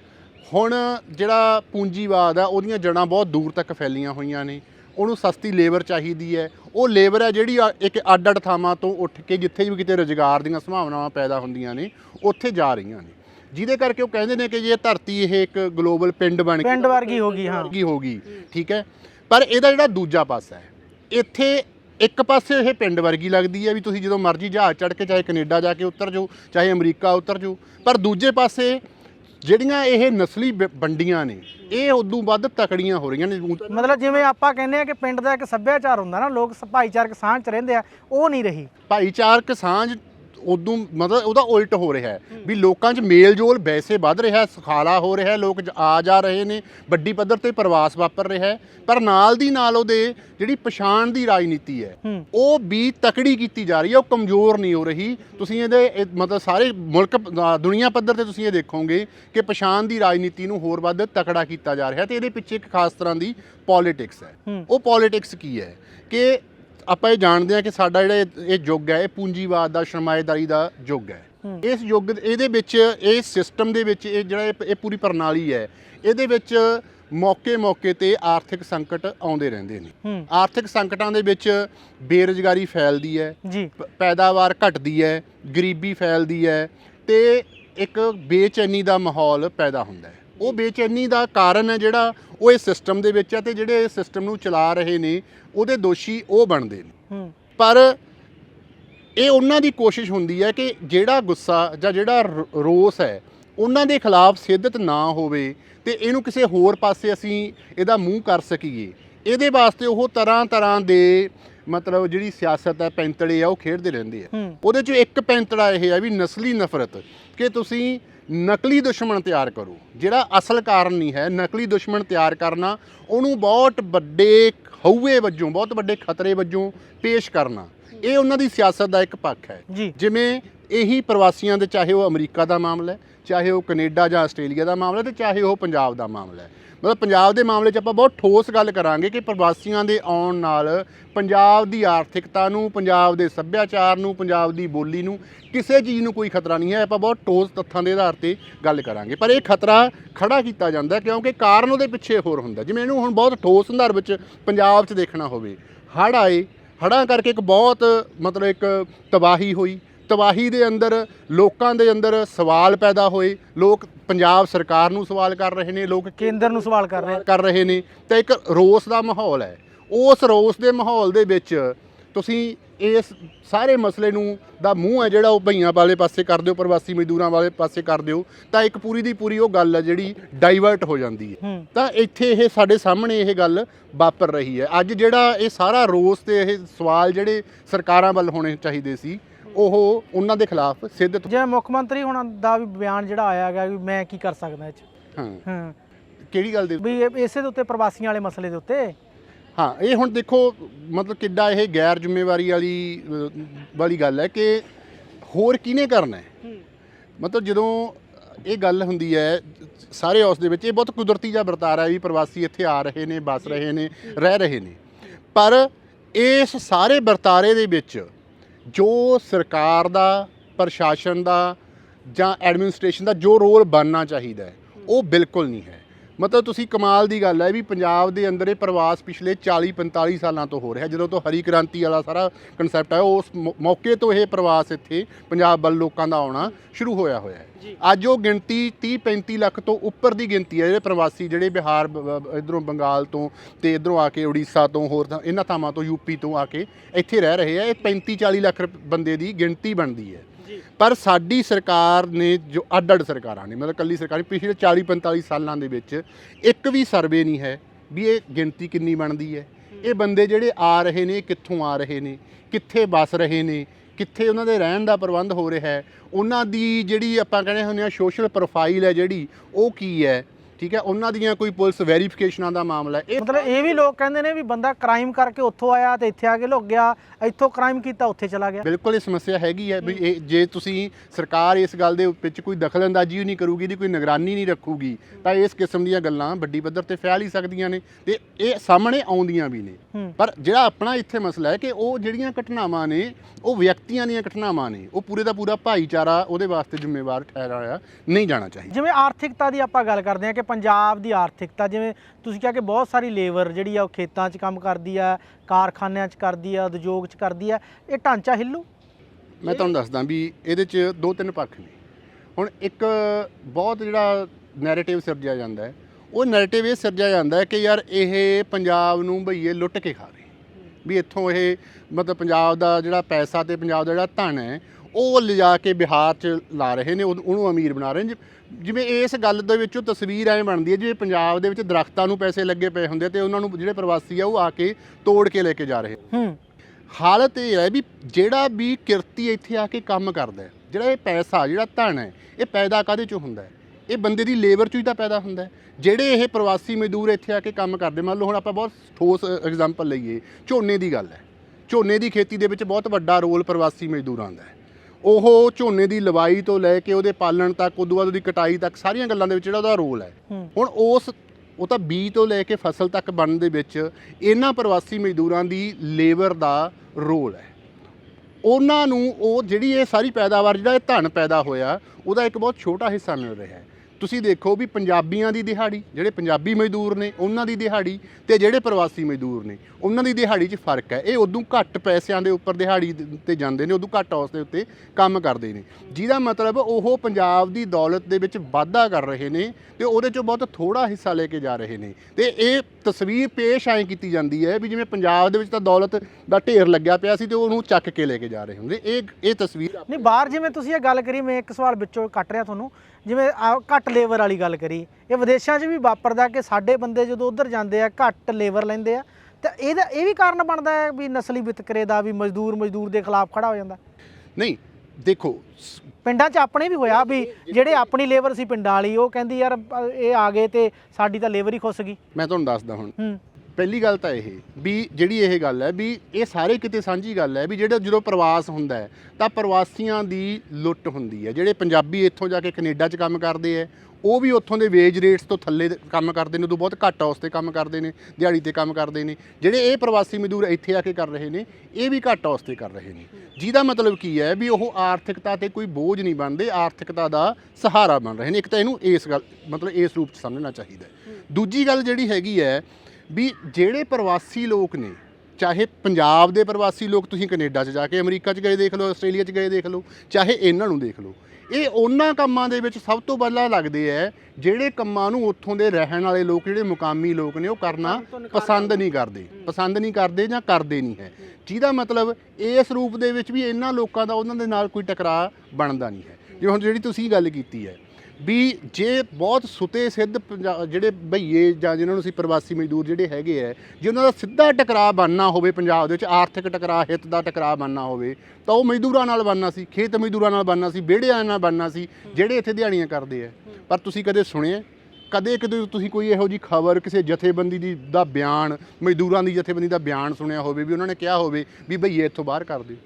[SPEAKER 2] ਹੁਣ ਜਿਹੜਾ ਪੂੰਜੀਵਾਦ ਆ ਉਹਦੀਆਂ ਜੜਾਂ ਬਹੁਤ ਦੂਰ ਤੱਕ ਫੈਲੀਆਂ ਹੋਈਆਂ ਨੇ। ਉਹਨੂੰ ਸਸਤੀ ਲੇਬਰ ਚਾਹੀਦੀ ਹੈ। ਉਹ ਲੇਬਰ ਹੈ ਜਿਹੜੀ ਇੱਕ ਅੱਡ ਅੱਡ ਥਾਵਾਂ ਤੋਂ ਉੱਠ ਕੇ ਜਿੱਥੇ ਵੀ ਕਿਤੇ ਰੁਜ਼ਗਾਰ ਦੀਆਂ ਸੰਭਾਵਨਾਵਾਂ ਪੈਦਾ ਹੁੰਦੀਆਂ ਨੇ ਉੱਥੇ ਜਾ ਰਹੀਆਂ ਨੇ। ਜਿਹਦੇ ਕਰਕੇ ਉਹ ਕਹਿੰਦੇ ਨੇ ਕਿ ਜੇ ਇਹ ਧਰਤੀ ਇਹ ਇੱਕ ਗਲੋਬਲ ਪਿੰਡ ਬਣ ਕੇ
[SPEAKER 1] ਪਿੰਡ ਵਰਗੀ ਹੋ ਗਈ ਹਾਂ।
[SPEAKER 2] ਵਰਗੀ ਹੋ ਗਈ ਠੀਕ ਹੈ। ਪਰ ਇਹਦਾ ਜਿਹੜਾ ਦੂਜਾ ਪਾਸਾ ਹੈ ਇੱਥੇ ਇੱਕ ਪਾਸੇ ਇਹ ਪਿੰਡ ਵਰਗੀ ਲੱਗਦੀ ਹੈ ਵੀ ਤੁਸੀਂ ਜਦੋਂ ਮਰਜ਼ੀ ਜਹਾਜ਼ ਚੜ੍ਹ ਕੇ ਚਾਹੇ ਕੈਨੇਡਾ ਜਾ ਕੇ ਉਤਰ ਜਾਓ ਚਾਹੇ ਅਮਰੀਕਾ ਉਤਰ ਜਾਓ ਪਰ ਦੂਜੇ ਪਾਸੇ ਜਿਹੜੀਆਂ ਇਹ ਨਸਲੀ ਬ- ਵੰਡੀਆਂ ਨੇ ਇਹ ਉਦੋਂ ਵੱਧ ਤਕੜੀਆਂ ਹੋ ਰਹੀਆਂ ਨੇ।
[SPEAKER 1] ਮਤਲਬ ਜਿਵੇਂ ਆਪਾਂ ਕਹਿੰਦੇ ਆ ਕਿ ਪਿੰਡ ਦਾ ਇੱਕ ਸੱਭਿਆਚਾਰ ਹੁੰਦਾ ਨਾ ਲੋਕ ਸ- ਭਾਈਚਾਰਕ ਸਾਂਝ ਚ ਰਹਿੰਦੇ ਆ ਉਹ ਨਹੀਂ ਰਹੀ।
[SPEAKER 2] ਭਾਈਚਾਰਕ ਸਾਂਝ ਉਦੋਂ ਮਤਲਬ ਉਹਦਾ ਉਲਟ ਹੋ ਰਿਹਾ ਹੈ ਵੀ ਲੋਕਾਂ 'ਚ ਮੇਲ ਜੋਲ ਵੈਸੇ ਵੱਧ ਰਿਹਾ ਸੁਖਾਲਾ ਹੋ ਰਿਹਾ ਲੋਕ ਜ- ਆ ਜਾ ਰਹੇ ਨੇ ਵੱਡੀ ਪੱਧਰ ਤੇ ਪ੍ਰਵਾਸ ਵਾਪਰ ਰਿਹਾ ਹੈ ਪਰ ਨਾਲ ਦੀ ਨਾਲ ਉਹਦੇ ਜਿਹੜੀ ਪਛਾਣ ਦੀ ਰਾਜਨੀਤੀ ਹੈ
[SPEAKER 1] ਹੂੰ।
[SPEAKER 2] ਉਹ ਵੀ ਤਕੜੀ ਕੀਤੀ ਜਾ ਰਹੀ ਹੈ ਉਹ ਕਮਜ਼ੋਰ ਨਹੀਂ ਹੋ ਰਹੀ। ਤੁਸੀਂ ਇਹਦੇ ਇਹ ਮਤਲਬ ਸਾਰੇ ਮੁਲਕ ਅ, ਦੁਨੀਆ ਪੱਧਰ ਤੇ ਤੁਸੀਂ ਇਹ ਦੇਖੋਗੇ ਕਿ ਪਛਾਣ ਦੀ ਰਾਜਨੀਤੀ ਨੂੰ ਹੋਰ ਵੱਧ ਤਕੜਾ ਕੀਤਾ ਜਾ ਰਿਹਾ ਤੇ ਇਹਦੇ ਪਿੱਛੇ ਇੱਕ ਖਾਸ ਤਰ੍ਹਾਂ ਦੀ ਪੋਲਿਟਿਕਸ ਹੈ।
[SPEAKER 1] ਹੂੰ।
[SPEAKER 2] ਉਹ ਪੋਲਿਟਿਕਸ ਕੀ ਹੈ? ਕਿ ਆਪਾਂ ਇਹ ਜਾਣਦੇ ਹਾਂ ਕਿ ਸਾਡਾ ਜਿਹੜਾ ਇਹ- ਇਹ ਯੁੱਗ ਹੈ ਇਹ ਪੂੰਜੀਵਾਦ ਦਾ ਸਰਮਾਏਦਾਰੀ ਦਾ ਯੁੱਗ ਹੈ। ਇਸ ਯੁੱਗ ਇਹਦੇ ਵਿੱਚ ਇਸ ਸਿਸਟਮ ਦੇ ਵਿੱਚ ਇਹ ਜਿਹੜਾ ਇਹ- ਇਹ ਪੂਰੀ ਪ੍ਰਣਾਲੀ ਹੈ ਇਹਦੇ ਵਿੱਚ ਮੌਕੇ-ਮੌਕੇ ਤੇ ਆਰਥਿਕ ਸੰਕਟ ਆਉਂਦੇ ਰਹਿੰਦੇ ਨੇ।
[SPEAKER 1] ਹੂੰ।
[SPEAKER 2] ਆਰਥਿਕ ਸੰਕਟਾਂ ਦੇ ਵਿੱਚ ਬੇਰੁਜ਼ਗਾਰੀ ਫੈਲਦੀ ਹੈ
[SPEAKER 1] ਜੀ।
[SPEAKER 2] ਪ- ਪੈਦਾਵਾਰ ਘਟਦੀ ਹੈ ਗਰੀਬੀ ਫੈਲਦੀ ਹੈ ਤੇ ਇੱਕ ਬੇਚੈਨੀ ਦਾ ਮਾਹੌਲ ਪੈਦਾ ਹੁੰਦਾ ਹੈ। ਉਹ ਬੇਚੈਨੀ ਦਾ ਕਾਰਨ ਹੈ ਜਿਹੜਾ ਉਹ ਇਸ ਸਿਸਟਮ ਦੇ ਵਿੱਚ ਹੈ ਤੇ ਜਿਹੜੇ ਇਸ ਸਿਸਟਮ ਨੂੰ ਚਲਾ ਰਹੇ ਨੇ ਉਹਦੇ ਦੋਸ਼ੀ ਉਹ ਬਣਦੇ ਨੇ। ਪਰ ਇਹ ਉਹਨਾਂ ਦੀ ਕੋਸ਼ਿਸ਼ ਹੁੰਦੀ ਹੈ ਕਿ ਜਿਹੜਾ ਗੁੱਸਾ ਜਾਂ ਜਿਹੜਾ ਰੋਸ ਹੈ ਉਹਨਾਂ ਦੇ ਖਿਲਾਫ ਸਿੱਧਤ ਨਾ ਹੋਵੇ ਤੇ ਇਹਨੂੰ ਕਿਸੇ ਹੋਰ ਪਾਸੇ ਅਸੀਂ ਇਹਦਾ ਮੂੰਹ ਕਰ ਸਕੀਏ। ਇਹਦੇ ਵਾਸਤੇ ਉਹ ਤਰ੍ਹਾਂ ਤਰ੍ਹਾਂ ਦੇ ਮਤਲਬ ਜਿਹੜੀ ਸਿਆਸਤ ਹੈ ਪੈਂਤੜੇ ਆ ਉਹ ਖੇਡਦੇ ਰਹਿੰਦੇ ਆ।
[SPEAKER 1] ਹੂੰ।
[SPEAKER 2] ਉਹਦੇ ਚ ਇੱਕ ਪੈਂਤੜਾ ਇਹ ਹੈ ਵੀ ਨਸਲੀ ਨਫ਼ਰਤ ਕਿ ਤੁਸੀਂ ਨਕਲੀ ਦੁਸ਼ਮਣ ਤਿਆਰ ਕਰੋ। ਜਿਹੜਾ ਅਸਲ ਕਾਰਨ ਨਹੀਂ ਹੈ ਨਕਲੀ ਦੁਸ਼ਮਣ ਤਿਆਰ ਕਰਨਾ ਉਹਨੂੰ ਬਹੁਤ ਵੱਡੇ ਹਊਏ ਵਜੋਂ ਬਹੁਤ ਵੱਡੇ ਖਤਰੇ ਵਜੋਂ ਪੇਸ਼ ਕਰਨਾ। ਇਹ ਉਹਨਾਂ ਦੀ ਸਿਆਸਤ ਦਾ ਇੱਕ ਪੱਖ ਹੈ। ਜਿਵੇਂ ਇਹੀ ਪ੍ਰਵਾਸੀਆਂ ਦੇ ਚਾਹੇ ਉਹ ਅਮਰੀਕਾ ਦਾ ਮਾਮਲਾ ਹੈ, ਚਾਹੇ ਉਹ ਕੈਨੇਡਾ ਜਾਂ ਆਸਟ੍ਰੇਲੀਆ ਦਾ ਮਾਮਲਾ ਹੈ ਤੇ ਚਾਹੇ ਉਹ ਪੰਜਾਬ ਦਾ ਮਾਮਲਾ ਹੈ। ਮਤਲਬ ਪੰਜਾਬ ਦੇ ਮਾਮਲੇ 'ਚ ਆਪਾਂ ਬਹੁਤ ਠੋਸ ਗੱਲ ਕਰਾਂਗੇ ਕਿ ਪ੍ਰਵਾਸੀਆਂ ਦੇ ਆਉਣ ਨਾਲ ਪੰਜਾਬ ਦੀ ਆਰਥਿਕਤਾ ਨੂੰ, ਪੰਜਾਬ ਦੇ ਸੱਭਿਆਚਾਰ ਨੂੰ, ਪੰਜਾਬ ਦੀ ਬੋਲੀ ਨੂੰ ਕਿਸੇ ਚੀਜ਼ ਨੂੰ ਕੋਈ ਖਤਰਾ ਨਹੀਂ ਹੈ, ਆਪਾਂ ਬਹੁਤ ਠੋਸ ਤੱਥਾਂ ਦੇ ਆਧਾਰ ਤੇ ਗੱਲ ਕਰਾਂਗੇ। ਪਰ ਇਹ ਖਤਰਾ ਖੜਾ ਕੀਤਾ ਜਾਂਦਾ ਕਿਉਂਕਿ ਕਾਰਨ ਉਹਦੇ ਪਿੱਛੇ ਹੋਰ ਹੁੰਦਾ ਜਿਵੇਂ ਇਹਨੂੰ ਹੁਣ ਬਹੁਤ ਠੋਸ ਸੰਦਰਭ ਵਿੱਚ ਪੰਜਾਬ 'ਚ ਦੇਖਣਾ ਹੋਵੇ। ਹੜ੍ਹ ਆਏ, ਹੜ੍ਹਾਂ ਕਰਕੇ ਇੱਕ ਬਹੁਤ ਮਤਲਬ ਇੱਕ ਤਬਾਹੀ ਹੋਈ ਤਬਾਹੀ ਦੇ ਅੰਦਰ ਲੋਕਾਂ ਦੇ ਅੰਦਰ ਸਵਾਲ ਪੈਦਾ ਹੋਏ। ਲੋਕ ਪੰਜਾਬ ਸਰਕਾਰ ਨੂੰ ਸਵਾਲ ਕਰ ਰਹੇ ਨੇ ਲੋਕ
[SPEAKER 1] ਕੇਂਦਰ ਨੂੰ ਸਵਾਲ ਕਰ ਰਹੇ
[SPEAKER 2] ਕਰ ਰਹੇ ਨੇ। ਤੇ ਇੱਕ ਰੋਸ ਦਾ ਮਾਹੌਲ ਹੈ। ਉਸ ਰੋਸ ਦੇ ਮਾਹੌਲ ਦੇ ਵਿੱਚ ਤੁਸੀਂ ਇਸ ਸਾਰੇ ਮਸਲੇ ਨੂੰ ਦਾ ਮੂੰਹ ਹੈ ਜਿਹੜਾ ਉਹ ਭਈਆਂ ਵਾਲੇ ਪਾਸੇ ਕਰ ਦਿਓ ਪ੍ਰਵਾਸੀ ਮਜ਼ਦੂਰਾਂ ਵਾਲੇ ਪਾਸੇ ਕਰ ਦਿਓ ਤਾਂ ਇੱਕ ਪੂਰੀ ਦੀ ਪੂਰੀ ਉਹ ਗੱਲ ਹੈ ਜਿਹੜੀ ਡਾਈਵਰਟ ਹੋ ਜਾਂਦੀ ਹੈ।
[SPEAKER 1] ਹੂੰ।
[SPEAKER 2] ਤਾਂ ਇੱਥੇ ਇਹ ਸਾਡੇ ਸਾਹਮਣੇ ਇਹ ਗੱਲ ਵਾਪਰ ਰਹੀ ਹੈ। ਅੱਜ ਜਿਹੜਾ ਇਹ ਸਾਰਾ ਰੋਸ ਤੇ ਇਹ ਸਵਾਲ ਜਿਹੜੇ ਸਰਕਾਰਾਂ ਵੱਲ ਹੋਣੇ ਚਾਹੀਦੇ ਸੀ ਉਹ ਉਹਨਾਂ ਦੇ ਖਿਲਾਫ ਸਿੱਧਤ
[SPEAKER 1] ਜਿਵੇਂ ਮੁੱਖ ਮੰਤਰੀ ਹੁਣ ਦਾ ਵੀ ਬਿਆਨ ਜਿਹੜਾ ਆਇਆ ਗਿਆ ਵੀ ਮੈਂ ਕੀ ਕਰ ਸਕਦਾ ਇਹ ਚ।
[SPEAKER 2] ਹਾਂ।
[SPEAKER 1] ਹਾਂ।
[SPEAKER 2] ਕਿਹੜੀ ਗੱਲ ਦੇ
[SPEAKER 1] ਵੀ ਇਹ- ਇਸੇ ਦੇ ਉੱਤੇ ਪ੍ਰਵਾਸੀਆਂ ਵਾਲੇ ਮਸਲੇ ਦੇ ਉੱਤੇ?
[SPEAKER 2] ਹਾਂ ਇਹ ਹੁਣ ਦੇਖੋ ਮਤਲਬ ਕਿੱਡਾ ਇਹ ਗੈਰ ਜ਼ਿੰਮੇਵਾਰੀ ਵਾਲੀ ਅ, ਵਾਲੀ ਗੱਲ ਹੈ ਕਿ ਹੋਰ ਕਿਹਨੇ ਕਰਨਾ ਹੈ? ਮਤਲਬ ਜਦੋਂ ਇਹ ਗੱਲ ਹੁੰਦੀ ਹੈ ਸਾਰੇ ਉਸ ਦੇ ਵਿੱਚ ਇਹ ਬਹੁਤ ਕੁਦਰਤੀ ਜਿਹਾ ਵਰਤਾਰਾ ਹੈ ਵੀ ਪ੍ਰਵਾਸੀ ਇੱਥੇ ਆ ਰਹੇ ਨੇ ਬਸ ਰਹੇ ਨੇ ਰਹਿ ਰਹੇ ਨੇ। ਪਰ ਇਸ ਸਾਰੇ ਵਰਤਾਰੇ ਦੇ ਵਿੱਚ ਜੋ ਸਰਕਾਰ ਦਾ, ਪ੍ਰਸ਼ਾਸਨ ਦਾ ਜਾਂ ਐਡਮਿਨਿਸਟ੍ਰੇਸ਼ਨ ਦਾ ਜੋ ਰੋਲ ਬਣਨਾ ਚਾਹੀਦਾ ਹੈ, ਉਹ ਬਿਲਕੁਲ ਨਹੀਂ ਹੈ। ਮਤਲਬ ਤੁਸੀਂ ਕਮਾਲ ਦੀ ਗੱਲ ਹੈ ਵੀ ਪੰਜਾਬ ਦੇ ਅੰਦਰ ਇਹ ਪ੍ਰਵਾਸ ਪਿਛਲੇ 40 45 ਸਾਲਾਂ ਤੋਂ ਹੋ ਰਿਹਾ ਜਦੋਂ ਤੋਂ ਹਰੀ ਕ੍ਰਾਂਤੀ ਵਾਲਾ ਸਾਰਾ ਕਨਸੈਪਟ ਹੈ ਉਸ ਮੌਕੇ ਤੋਂ ਇਹ ਪ੍ਰਵਾਸ ਇੱਥੇ ਪੰਜਾਬ ਵੱਲ ਲੋਕਾਂ ਦਾ ਆਉਣਾ ਸ਼ੁਰੂ ਹੋਇਆ ਹੋਇਆ ਹੈ। ਅੱਜ ਉਹ ਗਿਣਤੀ 30 35 ਲੱਖ ਤੋਂ ਉੱਪਰ ਦੀ ਗਿਣਤੀ ਹੈ ਜਿਹੜੇ ਪ੍ਰਵਾਸੀ ਜਿਹੜੇ ਬਿਹਾਰ ਇਧਰੋਂ ਬੰਗਾਲ ਤੋਂ ਤੇ ਇਧਰੋਂ ਆ ਕੇ ਉੜੀਸਾ ਤੋਂ ਹੋਰ ਇਹਨਾਂ ਥਾਵਾਂ ਤੋਂ ਯੂਪੀ ਤੋਂ ਆ ਕੇ ਇੱਥੇ ਰਹਿ ਰਹੇ ਆ ਇਹ 35 40 ਲੱਖ ਬੰਦੇ ਦੀ ਗਿਣਤੀ ਬਣਦੀ ਹੈ। ਪਰ ਸਾਡੀ ਸਰਕਾਰ ਨੇ ਜੋ ਅੱਡ ਅੱਡ ਸਰਕਾਰਾਂ ਨੇ ਮਤਲਬ ਕੱਲੀ ਸਰਕਾਰ ਨਹੀਂ, ਪਿਛਲੇ 40 45 ਸਾਲਾਂ ਦੇ ਵਿੱਚ ਇੱਕ ਵੀ ਸਰਵੇ ਨਹੀਂ ਹੈ ਵੀ ਇਹ ਗਿਣਤੀ ਕਿੰਨੀ ਬਣਦੀ ਹੈ। ਇਹ ਬੰਦੇ ਜਿਹੜੇ ਆ ਰਹੇ ਨੇ ਕਿੱਥੋਂ ਆ ਰਹੇ ਨੇ ਕਿੱਥੇ ਵੱਸ ਰਹੇ ਨੇ ਕਿੱਥੇ ਉਹਨਾਂ ਦੇ ਰਹਿਣ ਦਾ ਪ੍ਰਬੰਧ ਹੋ ਰਿਹਾ ਹੈ ਉਹਨਾਂ ਦੀ ਜਿਹੜੀ ਆਪਾਂ ਕਹਿੰਦੇ ਹੁੰਦੇ ਆ ਸੋਸ਼ਲ ਪ੍ਰੋਫਾਈਲ ਹੈ ਜਿਹੜੀ ਉਹ ਕੀ ਹੈ? ਠੀਕ ਹੈ? ਉਹਨਾਂ ਦੀਆਂ ਕੋਈ ਪੁਲਿਸ ਵੈਰੀਫਿਕੇਸ਼ਨਾਂ ਦਾ ਮਾਮਲਾ ਹੈ। ਇਹ
[SPEAKER 1] ਮਤਲਬ ਇਹ ਵੀ ਲੋਕ ਕਹਿੰਦੇ ਨੇ ਵੀ ਬੰਦਾ ਕ੍ਰਾਈਮ ਕਰਕੇ ਉੱਥੋਂ ਆਇਆ ਤੇ ਇੱਥੇ ਆ ਕੇ ਲੁਕ ਗਿਆ ਇੱਥੋਂ ਕ੍ਰਾਈਮ ਕੀਤਾ ਉੱਥੇ ਚਲਾ ਗਿਆ।
[SPEAKER 2] ਬਿਲਕੁਲ ਇਹ ਸਮੱਸਿਆ ਹੈਗੀ ਹੈ ਵੀ ਇਹ ਜੇ ਤੁਸੀਂ ਸਰਕਾਰ ਇਸ ਗੱਲ ਦੇ ਵਿੱਚ ਕੋਈ ਦਖਲਅੰਦਾਜ਼ੀ ਨਹੀਂ ਕਰੂਗੀ ਇਹਦੀ ਕੋਈ ਨਿਗਰਾਨੀ ਨਹੀਂ ਰੱਖੂਗੀ ਤਾਂ ਇਸ ਕਿਸਮ ਦੀਆਂ ਗੱਲਾਂ ਵੱਡੀ ਪੱਧਰ ਤੇ ਫੈਲ ਹੀ ਸਕਦੀਆਂ ਨੇ ਤੇ ਇਹ ਸਾਹਮਣੇ ਆਉਂਦੀਆਂ ਵੀ ਨੇ। ਪਰ ਜਿਹੜਾ ਆਪਣਾ ਇੱਥੇ ਮਸਲਾ ਹੈ ਕਿ ਉਹ ਜਿਹੜੀਆਂ ਘਟਨਾਵਾਂ ਨੇ ਉਹ ਵਿਅਕਤੀਆਂ ਦੀਆਂ ਘਟਨਾਵਾਂ ਨੇ ਉਹ ਪੂਰੇ ਦਾ ਪੂਰਾ ਭਾਈਚਾਰਾ ਉਹਦੇ ਵਾਸਤੇ ਜ਼ਿੰਮੇਵਾਰ ਠਹਿਰਾਇਆ ਨਹੀਂ ਜਾਣਾ ਚਾਹੀਦਾ।
[SPEAKER 1] ਜਿਵੇਂ ਆਰਥਿਕਤਾ ਦੀ ਆਪਾਂ ਗੱਲ ਕਰਦੇ ਹਾਂ ਕਿ ਪੰਜਾਬ ਦੀ ਆਰਥਿਕਤਾ, ਜਿਵੇਂ ਤੁਸੀਂ ਕਿਹਾ ਕਿ ਬਹੁਤ ਸਾਰੀ ਲੇਬਰ ਜਿਹੜੀ ਆ ਉਹ ਖੇਤਾਂ 'ਚ ਕੰਮ ਕਰਦੀ ਆ, ਕਾਰਖਾਨਿਆਂ 'ਚ ਕਰਦੀ ਆ, ਉਦਯੋਗ 'ਚ ਕਰਦੀ ਆ, ਇਹ ਢਾਂਚਾ ਹਿੱਲੂ?
[SPEAKER 2] ਮੈਂ ਤੁਹਾਨੂੰ ਦੱਸਦਾ ਵੀ ਇਹਦੇ 'ਚ ਦੋ ਤਿੰਨ ਪੱਖ ਨੇ। ਹੁਣ ਇੱਕ ਬਹੁਤ ਜਿਹੜਾ ਨੈਰੇਟਿਵ ਸਿਰਜਿਆ ਜਾਂਦਾ ਹੈ, ਉਹ ਨੈਰੇਟਿਵ ਇਹ ਸਿਰਜਿਆ ਜਾਂਦਾ ਹੈ ਕਿ ਯਾਰ ਇਹ ਪੰਜਾਬ ਨੂੰ ਭਈਏ ਲੁੱਟ ਕੇ ਖਾ ਰਹੇ। ਵੀ ਇੱਥੋਂ ਇਹ ਮਤਲਬ ਪੰਜਾਬ ਦਾ ਜਿਹੜਾ ਪੈਸਾ ਤੇ ਪੰਜਾਬ ਦਾ ਜਿਹੜਾ ਧਨ ਹੈ ਉਹ ਲਿਜਾ ਕੇ ਬਿਹਾਰ 'ਚ ਲਾ ਰਹੇ ਨੇ ਉਹਨੂੰ ਉਹਨੂੰ ਅਮੀਰ ਬਣਾ ਰਹੇ ਨੇ। ਜਿ- ਜਿਵੇਂ ਇਸ ਗੱਲ ਦੇ ਵਿੱਚੋਂ ਤਸਵੀਰ ਐਂ ਬਣਦੀ ਹੈ ਜਿਵੇਂ ਪੰਜਾਬ ਦੇ ਵਿੱਚ ਦਰਖਤਾਂ ਨੂੰ ਪੈਸੇ ਲੱਗੇ ਪਏ ਹੁੰਦੇ ਤੇ ਉਹਨਾਂ ਨੂੰ ਜਿਹੜੇ ਪ੍ਰਵਾਸੀ ਆ ਉਹ ਆ ਕੇ ਤੋੜ ਕੇ ਲੈ ਕੇ ਜਾ ਰਹੇ
[SPEAKER 1] ਹੂੰ।
[SPEAKER 2] ਹਾਲਤ ਇਹ ਹੈ ਵੀ ਜਿਹੜਾ ਵੀ ਕਿਰਤੀ ਇੱਥੇ ਆ ਕੇ ਕੰਮ ਕਰਦਾ ਹੈ ਜਿਹੜਾ ਇਹ ਪੈਸਾ ਜਿਹੜਾ ਧਨ ਹੈ ਇਹ ਪੈਦਾ ਕਾਹਦੇ ਚੋਂ ਹੁੰਦਾ ਹੈ? ਇਹ ਬੰਦੇ ਦੀ ਲੇਬਰ ਚੋਂ ਹੀ ਤਾਂ ਪੈਦਾ ਹੁੰਦਾ ਹੈ। ਜਿਹੜੇ ਇਹ ਪ੍ਰਵਾਸੀ ਮਜ਼ਦੂਰ ਇੱਥੇ ਆ ਕੇ ਕੰਮ ਕਰਦੇ ਮੰਨ ਲਓ ਹੁਣ ਆਪਾਂ ਬਹੁਤ ਠੋਸ ਐਗਜ਼ਾਮਪਲ ਲਈਏ ਝੋਨੇ ਦੀ ਗੱਲ ਹੈ। ਝੋਨੇ ਦੀ ਖੇਤੀ ਦੇ ਵਿੱਚ ਬਹੁਤ ਵੱਡਾ ਰੋਲ ਪ੍ਰਵਾਸੀ ਮਜ਼ਦੂਰਾਂ ਦਾ ਹੈ। ਉਹ ਝੋਨੇ ਦੀ ਲਵਾਈ ਤੋਂ ਲੈ ਕੇ ਉਹਦੇ ਪਾਲਣ ਤੱਕ ਉਦੋਂ ਬਾਅਦ ਉਹਦੀ ਕਟਾਈ ਤੱਕ ਸਾਰੀਆਂ ਗੱਲਾਂ ਦੇ ਵਿੱਚ ਜਿਹੜਾ ਉਹਦਾ ਰੋਲ ਹੈ। ਹੁਣ ਉਸ ਉਹ ਤਾਂ ਬੀਜ ਤੋਂ ਲੈ ਕੇ ਫਸਲ ਤੱਕ ਬਣਨ ਦੇ ਵਿੱਚ ਇਹਨਾਂ ਪ੍ਰਵਾਸੀ ਮਜ਼ਦੂਰਾਂ ਦੀ ਲੇਬਰ ਦਾ ਰੋਲ ਹੈ। ਉਹਨਾਂ ਨੂੰ ਉਹ ਜਿਹੜੀ ਇਹ ਸਾਰੀ ਪੈਦਾਵਾਰ ਜਿਹੜਾ ਇਹ ਧਨ ਪੈਦਾ ਹੋਇਆ ਉਹਦਾ ਇੱਕ ਬਹੁਤ ਛੋਟਾ ਹਿੱਸਾ ਮਿਲ ਰਿਹਾ ਹੈ। ਤੁਸੀਂ ਦੇਖੋ ਵੀ ਪੰਜਾਬੀਆਂ ਦੀ ਦਿਹਾੜੀ, ਜਿਹੜੇ ਪੰਜਾਬੀ ਮਜ਼ਦੂਰ ਨੇ, ਉਹਨਾਂ ਦੀ ਦਿਹਾੜੀ ਤੇ ਜਿਹੜੇ ਪ੍ਰਵਾਸੀ ਮਜ਼ਦੂਰ ਨੇ, ਉਹਨਾਂ ਦੀ ਦਿਹਾੜੀ 'ਚ ਫ਼ਰਕ ਹੈ। ਇਹ ਉਦੋਂ ਘੱਟ ਪੈਸਿਆਂ ਦੇ ਉੱਪਰ ਦਿਹਾੜੀ ਤੇ ਜਾਂਦੇ ਨੇ, ਉਦੋਂ ਘੱਟ ਉਸ ਦੇ ਉੱਤੇ ਕੰਮ ਕਰਦੇ ਨੇ। ਜਿਹਦਾ ਮਤਲਬ ਉਹ ਪੰਜਾਬ ਦੀ ਦੌਲਤ ਦੇ ਵਿੱਚ ਵਾਧਾ ਕਰ ਰਹੇ ਨੇ ਤੇ ਉਹਦੇ ਚੋਂ ਬਹੁਤ ਥੋੜਾ ਹਿੱਸਾ ਲੈ ਕੇ ਜਾ ਰਹੇ ਨੇ। ਤੇ ਇਹ ਤਸਵੀਰ ਪੇਸ਼ ਐਂ ਕੀਤੀ ਜਾਂਦੀ ਹੈ ਵੀ ਜਿਵੇਂ ਪੰਜਾਬ ਦੇ ਵਿੱਚ ਤਾਂ ਦੌਲਤ ਦਾ ਢੇਰ ਲੱਗਿਆ ਪਿਆ ਸੀ ਤੇ ਉਹਨੂੰ ਚੱਕ ਕੇ ਲੈ ਕੇ ਜਾ ਰਹੇ ਹੁੰਦੇ। ਇਹ ਇਹ ਤਸਵੀਰ
[SPEAKER 1] ਨਹੀਂ, ਬਾਹਰ ਜਿਵੇਂ ਤੁਸੀਂ ਇਹ ਗੱਲ ਕਰੀ, ਮੈਂ ਇੱਕ ਸਵਾਲ ਵਿੱਚੋਂ ਕੱਟ ਰਿਹਾ ਤੁਹਾਨੂੰ। ਜਿਵੇਂ ਆਹ ਘੱਟ ਲੇਬਰ ਵਾਲੀ ਗੱਲ ਕਰੀ ਇਹ ਵਿਦੇਸ਼ਾਂ 'ਚ ਵੀ ਵਾਪਰਦਾ ਕਿ ਸਾਡੇ ਬੰਦੇ ਜਦੋਂ ਉਧਰ ਜਾਂਦੇ ਆ ਘੱਟ ਲੇਬਰ ਲੈਂਦੇ ਆ ਤਾਂ ਇਹਦਾ ਇਹ ਵੀ ਕਾਰਨ ਬਣਦਾ ਹੈ ਵੀ ਨਸਲੀ ਵਿਤਕਰੇ ਦਾ ਵੀ ਮਜ਼ਦੂਰ ਮਜ਼ਦੂਰ ਦੇ ਖਿਲਾਫ ਖੜਾ ਹੋ ਜਾਂਦਾ?
[SPEAKER 2] ਨਹੀਂ ਦੇਖੋ
[SPEAKER 1] ਪਿੰਡਾਂ 'ਚ ਆਪਣੇ ਵੀ ਹੋਇਆ ਵੀ ਜਿਹੜੇ ਆਪਣੀ ਲੇਬਰ ਸੀ ਪਿੰਡਾਂ ਵਾਲੀ ਉਹ ਕਹਿੰਦੀ ਯਾਰ ਇਹ ਆ ਗਏ ਤੇ ਸਾਡੀ ਤਾਂ ਲੇਬਰ ਹੀ ਖੁੱਸ ਗਈ।
[SPEAKER 2] ਮੈਂ ਤੁਹਾਨੂੰ ਦੱਸਦਾ ਹੁਣ।
[SPEAKER 1] ਹੂੰ।
[SPEAKER 2] ਪਹਿਲੀ ਗੱਲ ਤਾਂ ਇਹ, ਵੀ ਜਿਹੜੀ ਇਹ ਗੱਲ ਹੈ, ਵੀ ਇਹ ਸਾਰੇ ਕਿਤੇ ਸਾਂਝੀ ਗੱਲ ਹੈ, ਵੀ ਜਿਹੜਾ ਜਦੋਂ ਪ੍ਰਵਾਸ ਹੁੰਦਾ ਹੈ, ਤਾਂ ਪ੍ਰਵਾਸੀਆਂ ਦੀ ਲੁੱਟ ਹੁੰਦੀ ਹੈ। ਜਿਹੜੇ ਪੰਜਾਬੀ ਇੱਥੋਂ ਜਾ ਕੇ ਕੈਨੇਡਾ 'ਚ ਕੰਮ ਕਰਦੇ ਹੈ, ਉਹ ਵੀ ਉੱਥੋਂ ਦੇ ਵੇਜ ਰੇਟਸ ਤੋਂ ਥੱਲੇ ਕੰਮ ਕਰਦੇ ਨੇ, ਉਦੋਂ ਬਹੁਤ ਘੱਟ ਔਸ ਤੇ ਕੰਮ ਕਰਦੇ ਨੇ, ਦਿਹਾੜੀ ਤੇ ਕੰਮ ਕਰਦੇ ਨੇ। ਜਿਹੜੇ ਇਹ ਪ੍ਰਵਾਸੀ ਮਜ਼ਦੂਰ ਇੱਥੇ ਆ ਕੇ ਕਰ ਰਹੇ ਨੇ, ਇਹ ਵੀ ਘੱਟ ਔਸ ਤੇ ਕਰ ਰਹੇ ਨੇ। ਜਿਹਦਾ ਮਤਲਬ ਕੀ ਹੈ, ਵੀ ਉਹ ਆਰਥਿਕਤਾ ਤੇ ਕੋਈ ਬੋਝ ਨਹੀਂ ਬਣਦੇ, ਆਰਥਿਕਤਾ ਦਾ ਸਹਾਰਾ ਬਣ ਰਹੇ ਨੇ। ਇੱਕ ਤਾਂ ਇਹਨੂੰ ਇਸ ਗੱਲ, ਮਤਲਬ ਇਸ ਰੂਪ 'ਚ ਸਮਝਣਾ ਚਾਹੀਦਾ ਦੂਜੀ ਗੱਲ ਜਿਹੜੀ ਹੈਗੀ ਹੈ ਵੀ ਜਿਹੜੇ ਪ੍ਰਵਾਸੀ ਲੋਕ ਨੇ ਚਾਹੇ ਪੰਜਾਬ ਦੇ ਪ੍ਰਵਾਸੀ ਲੋਕ ਤੁਸੀਂ ਕੈਨੇਡਾ 'ਚ ਜਾ ਕੇ ਅਮਰੀਕਾ 'ਚ ਗਏ ਦੇਖ ਲਓ ਆਸਟ੍ਰੇਲੀਆ 'ਚ ਗਏ ਦੇਖ ਲਓ ਚਾਹੇ ਇਹਨਾਂ ਨੂੰ ਦੇਖ ਲਓ ਇਹ ਉਹਨਾਂ ਕੰਮਾਂ ਦੇ ਵਿੱਚ ਸਭ ਤੋਂ ਪਹਿਲਾਂ ਲੱਗਦੇ ਐ ਜਿਹੜੇ ਕੰਮਾਂ ਨੂੰ ਉੱਥੋਂ ਦੇ ਰਹਿਣ ਵਾਲੇ ਲੋਕ ਜਿਹੜੇ ਮੁਕਾਮੀ ਲੋਕ ਨੇ ਉਹ ਕਰਨਾ ਪਸੰਦ ਨਹੀਂ ਕਰਦੇ ਪਸੰਦ ਨਹੀਂ ਕਰਦੇ ਜਾਂ ਕਰਦੇ ਨਹੀਂ ਹੈ। ਜਿਹਦਾ ਮਤਲਬ ਇਸ ਰੂਪ ਦੇ ਵਿੱਚ ਵੀ ਇਹਨਾਂ ਲੋਕਾਂ ਦਾ ਉਹਨਾਂ ਦੇ ਨਾਲ ਕੋਈ ਟਕਰਾਅ ਬਣਦਾ ਨਹੀਂ ਹੈ। ਜਿਵੇਂ ਹੁਣ ਜਿਹੜੀ ਤੁਸੀਂ ਗੱਲ ਕੀਤੀ ਹੈ ਵੀ ਜੇ ਬਹੁਤ ਸੁਤੇ ਸਿੱਧ ਪੰਜਾ- ਜਿਹੜੇ ਭਈਏ ਜਾਂ ਜਿਨ੍ਹਾਂ ਨੂੰ ਅਸੀਂ ਪ੍ਰਵਾਸੀ ਮਜ਼ਦੂਰ ਜਿਹੜੇ ਹੈਗੇ ਆ ਜੇ ਉਹਨਾਂ ਦਾ ਸਿੱਧਾ ਟਕਰਾਅ ਬਣਨਾ ਹੋਵੇ ਪੰਜਾਬ ਦੇ ਵਿੱਚ, ਆਰਥਿਕ ਟਕਰਾਅ, ਹਿੱਤ ਦਾ ਟਕਰਾਅ ਬਣਨਾ ਹੋਵੇ, ਤਾਂ ਉਹ ਮਜ਼ਦੂਰਾਂ ਨਾਲ ਬਣਨਾ ਸੀ, ਖੇਤ ਮਜ਼ਦੂਰਾਂ ਨਾਲ ਬਣਨਾ ਸੀ, ਵਿਹੜਿਆਂ ਨਾਲ ਬਣਨਾ ਸੀ, ਜਿਹੜੇ ਇੱਥੇ ਦਿਹਾੜੀਆਂ ਕਰਦੇ ਆ ਪਰ ਤੁਸੀਂ ਕਦੇ ਸੁਣਿਆ? ਕਦੇ ਕਦੇ ਤੁਸੀਂ ਕੋਈ ਇਹੋ ਜੀ ਖਬਰ, ਕਿਸੇ ਜਥੇਬੰਦੀ ਦੀ ਦਾ ਬਿਆਨ, ਮਜ਼ਦੂਰਾਂ ਦੀ ਜਥੇਬੰਦੀ ਦਾ ਬਿਆਨ ਸੁਣਿਆ ਹੋਵੇ, ਵੀ ਉਹਨਾਂ ਨੇ ਕਿਹਾ ਹੋਵੇ ਵੀ ਭਈਏ ਇੱਥੋਂ ਬਾਹਰ ਕਰ ਦਿਓ?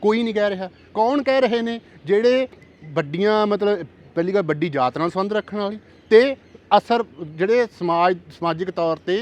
[SPEAKER 2] ਕੋਈ ਨਹੀਂ ਕਹਿ ਰਿਹਾ। ਕੌਣ ਕਹਿ ਰਹੇ ਨੇ? ਜਿਹੜੇ ਵੱਡੀਆਂ ਮਤਲਬ ਪਹਿਲੀ ਗੱਲ ਵੱਡੀ ਜਾਤ ਨਾਲ ਸੰਬੰਧ ਰੱਖਣ ਵਾਲੀ ਤੇ ਅਸਰ ਜਿਹੜੇ ਸਮਾਜ ਸਮਾਜਿਕ ਤੌਰ ਤੇ